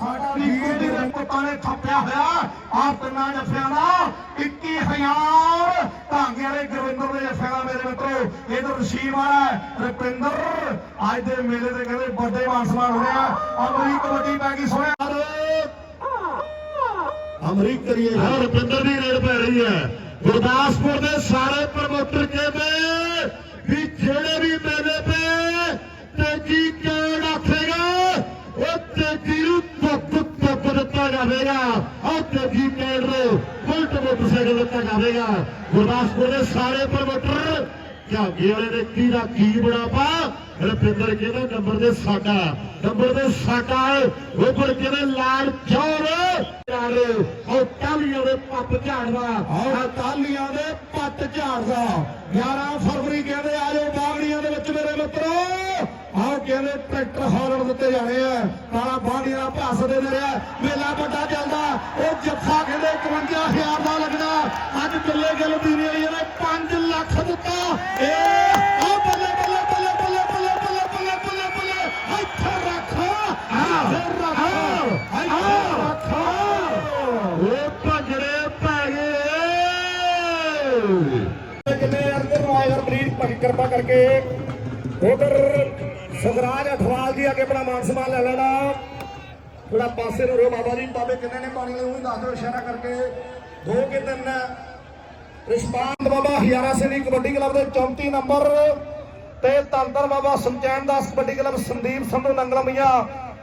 ਸਾਡਾ ਵੀਰ ਦੇ ਪੁੱਤਾਂ ਨੇ ਥੱਪਿਆ ਹੋਇਆ ਆ ਤਿੰਨਾਂ ਜੱਫਿਆਂ ਦਾ। 21000 ਧਾਂਗੇ ਵਾਲੇ ਗੁਰਵਿੰਦਰ ਦੇ ਜੱਫੇ ਦਾ ਮੇਰੇ ਮਿੱਤਰੋ ਇਧਰ ਰਸ਼ੀਦ ਵਾਲਾ ਰੁਪਿੰਦਰ ਅੱਜ ਦੇ ਮੇਲੇ ਤੇ ਕਹਿੰਦੇ ਵੱਡੇ ਮਾਨ ਸਨਮਾਨ ਹੋ ਰਿਹਾ। ਅਮਰੀਕ ਕਬੱਡੀ ਪੈ ਗਈ ਸੋਹਣਿਆ। ਅਮਰੀਕ ਕਰੀਏ ਹਾਂ ਰੁਪਿੰਦਰ ਦੀ ਰੇਡ ਪੈ ਰਹੀ ਹੈ। ਗੁਰਦਾਸਪੁਰ ਦੇ ਸਾਰੇ ਪ੍ਰਮੋਟਰ ਕਹਿੰਦੇ ਵੀ ਜਿਹੜੇ ਵੀ ਮੇਲੇ ਤੇ ਤੇਜੀ ਕਿਉਂ ਰੱਖੇਗਾ ਉਹ ਤੇਜੀ ਨੂੰ ਧੁੱਪ ਧੁੱਪ ਦਿੱਤਾ ਜਾਵੇਗਾ। ਉਹ ਤੇਜੀ ਕੇੜ ਨੂੰ ਬੁਲਟ ਮੋਟਰਸਾਈਕਲ ਦਿੱਤਾ ਜਾਵੇਗਾ। ਗੁਰਦਾਸਪੁਰ ਦੇ ਸਾਰੇ ਪ੍ਰਮੋਟਰ ਝਾਗੇ ਵਾਲੇ ਨੇ ਕੀ ਦਾ ਕੀ ਬਣਾ ਪਾ ਕਹਿੰਦਾ ਨੰਬਰ ਦੇ ਸਾਡਾ ਨੰਬਰ ਦੇ ਸਾਡਾ ਉੱਪਰ ਕਹਿੰਦੇ, ਲਾਲ ਚੌਰ। ਯਾਰ, ਉਹ ਟਾਲੀਆਂ ਦੇ ਪੱਤ ਝਾੜਦਾ ਆ ਟਾਲੀਆਂ ਦੇ ਪੱਤ ਝਾੜਦਾ। 11 ਫਰਵਰੀ ਕਹਿੰਦੇ ਆਜੋ ਬਾਗੜੀਆਂ ਦੇ ਵਿੱਚ ਮੇਰੇ ਮਿੱਤਰੋ। ਆਹ ਕਹਿੰਦੇ ਟਰੈਕਟਰ ਹਾਰਨ ਦਿੱਤੇ ਜਾਣੇ ਆ। ਕਾਲਾ ਬਾਣੀਆਂ ਦਾ ਭਾਸ ਦੇ ਰਿਹਾ ਮੇਲਾ ਵੱਡਾ ਚੱਲਦਾ। ਉਹ ਜੱਫਾ ਕਹਿੰਦੇ 51000 ਦਾ ਲੱਗਣਾ ਅੱਜ ਬਿੱਲੇ ਗਿੱਲ ਦੀ ਨੇ ਇਹਨੇ 5 ਲੱਖ ਦਿੱਤਾ। ਏ ਆ ਬੱਲੇ ਬੱਲੇ ਬੱਲੇ ਬੱਲੇ ਬੱਲੇ ਬੱਲੇ ਬੱਲੇ ਬੱਲੇ ਬੱਲੇ। ਇੱਥੇ ਰੱਖ। ਇੱਥੇ ਰੱਖ। ਇੱਥੇ ਰੱਖ। ਉਹ ਭੰਗੜੇ ਪੈ ਗਏ ਕਿੰਨੇ ਅੰਦਰ ਨੂੰ ਆਏ ਹਰਪ੍ਰੀਤ ਕਿਰਪਾ ਕਰਕੇ। ਉਧਰ ਸੁਖਰਾਜ ਅਠਵਾਲ ਜੀ, ਅੱਗੇ ਆਪਣਾ ਮਾਨ ਸਨਮਾਨ ਲੈ ਲੈਣਾ। ਥੋੜਾ ਪਾਸੇ ਨੂੰ ਰੋ ਬਾਬਾ ਜੀ, ਬਾਬੇ ਕਿੰਨੇ ਨੇ ਪਾਣੀ ਲਈ ਉਹ ਦੱਸ ਦਿਓ ਇਸ਼ਾਰਾ ਕਰਕੇ। ਦੋ ਕਿ ਤਿੰਨ ਰਿਸ਼ਪਾਂਤ ਬਾਬਾ ਹਿਆਰਾ ਸਿੰਘ ਦੀ ਕਬੱਡੀ ਕਲੱਬ ਦੇ 34 ਨੰਬਰ ਤੇ ਤੰਤਰ ਬਾਬਾ ਸੁਖਚੈਨ ਦਾਸ ਕਬੱਡੀ ਕਲੱਬ ਸੰਦੀਪ ਸੰਧੂ ਨੰਗਲਮੀਆਂ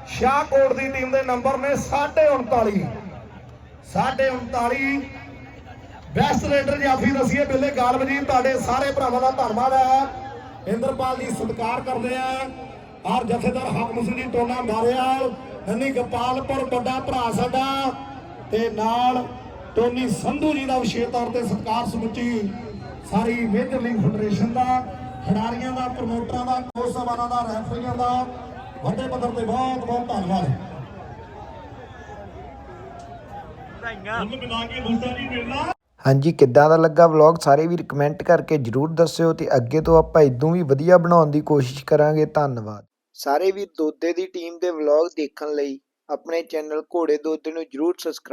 ਸ਼ਾਹਕੋਟ ਦੀ ਟੀਮ ਦੇ ਨੰਬਰ ਨੇ 39.5 39.5 ਬੈਸਟ ਰੇਡਰ ਜਾਫੀ ਦਸੀਏ, ਬਿੱਲੇ ਗਾਲਬ ਜੀ, ਤੁਹਾਡੇ ਸਾਰੇ ਭਰਾਵਾਂ ਦਾ ਧੰਨਵਾਦ ਹੈ। ਇੰਦਰਪਾਲ ਜੀ ਸਤਿਕਾਰ ਕਰਦੇ ਆ। ਔਰ ਜਥੇਦਾਰ ਹਕਮ ਸਿੰਘ ਜੀ ਟੋਨਾ ਮਾਰਿਆਲ ਨੰਨੀ ਗੋਪਾਲਪੁਰ ਵੱਡਾ ਭਰਾ ਸਾਡਾ ਤੇ ਨਾਲ ਟੋਨੀ ਸੰਧੂ ਜੀ ਦਾ ਵਿਸ਼ੇਸ਼ ਤੌਰ ਤੇ ਸਤਿਕਾਰ ਸਮੁੱਚੀ ਸਾਰੀ ਮੇਜਰ ਲੀਗ ਫੈਡਰੇਸ਼ਨ ਦਾ ਖਿਡਾਰੀਆਂ ਦਾ ਪ੍ਰਮੋਟਰਾਂ ਦਾ ਕੋਚ ਸਾਹਿਬਾਨਾਂ ਦਾ ਰੈਫਰੀਆਂ ਦਾ ਵੱਡੇ ਪੱਧਰ ਤੇ ਬਹੁਤ ਬਹੁਤ ਧੰਨਵਾਦ। ਹਾਂਜੀ, ਕਿੱਦਾਂ ਦਾ ਲੱਗਾ ਵਲੌਗ ਸਾਰੇ ਵੀਰ ਕਮੈਂਟ ਕਰਕੇ ਜਰੂਰ ਦੱਸਿਓ ਤੇ ਅੱਗੇ ਤੋਂ ਆਪਾਂ ਇਦੋਂ ਵੀ ਵਧੀਆ ਬਣਾਉਣ ਦੀ ਕੋਸ਼ਿਸ਼ ਕਰਾਂਗੇ। ਧੰਨਵਾਦ। ਸਾਰੇ ਵੀਰ ਦੋਦੇ ਦੀ ਟੀਮ ਦੇ ਵਲੌਗ ਦੇਖਣ ਲਈ ਆਪਣੇ ਚੈਨਲ ਘੋੜੇ ਦੋਦੇ ਨੂੰ ਜਰੂਰ ਸਬਸਕ੍ਰਾਈਬ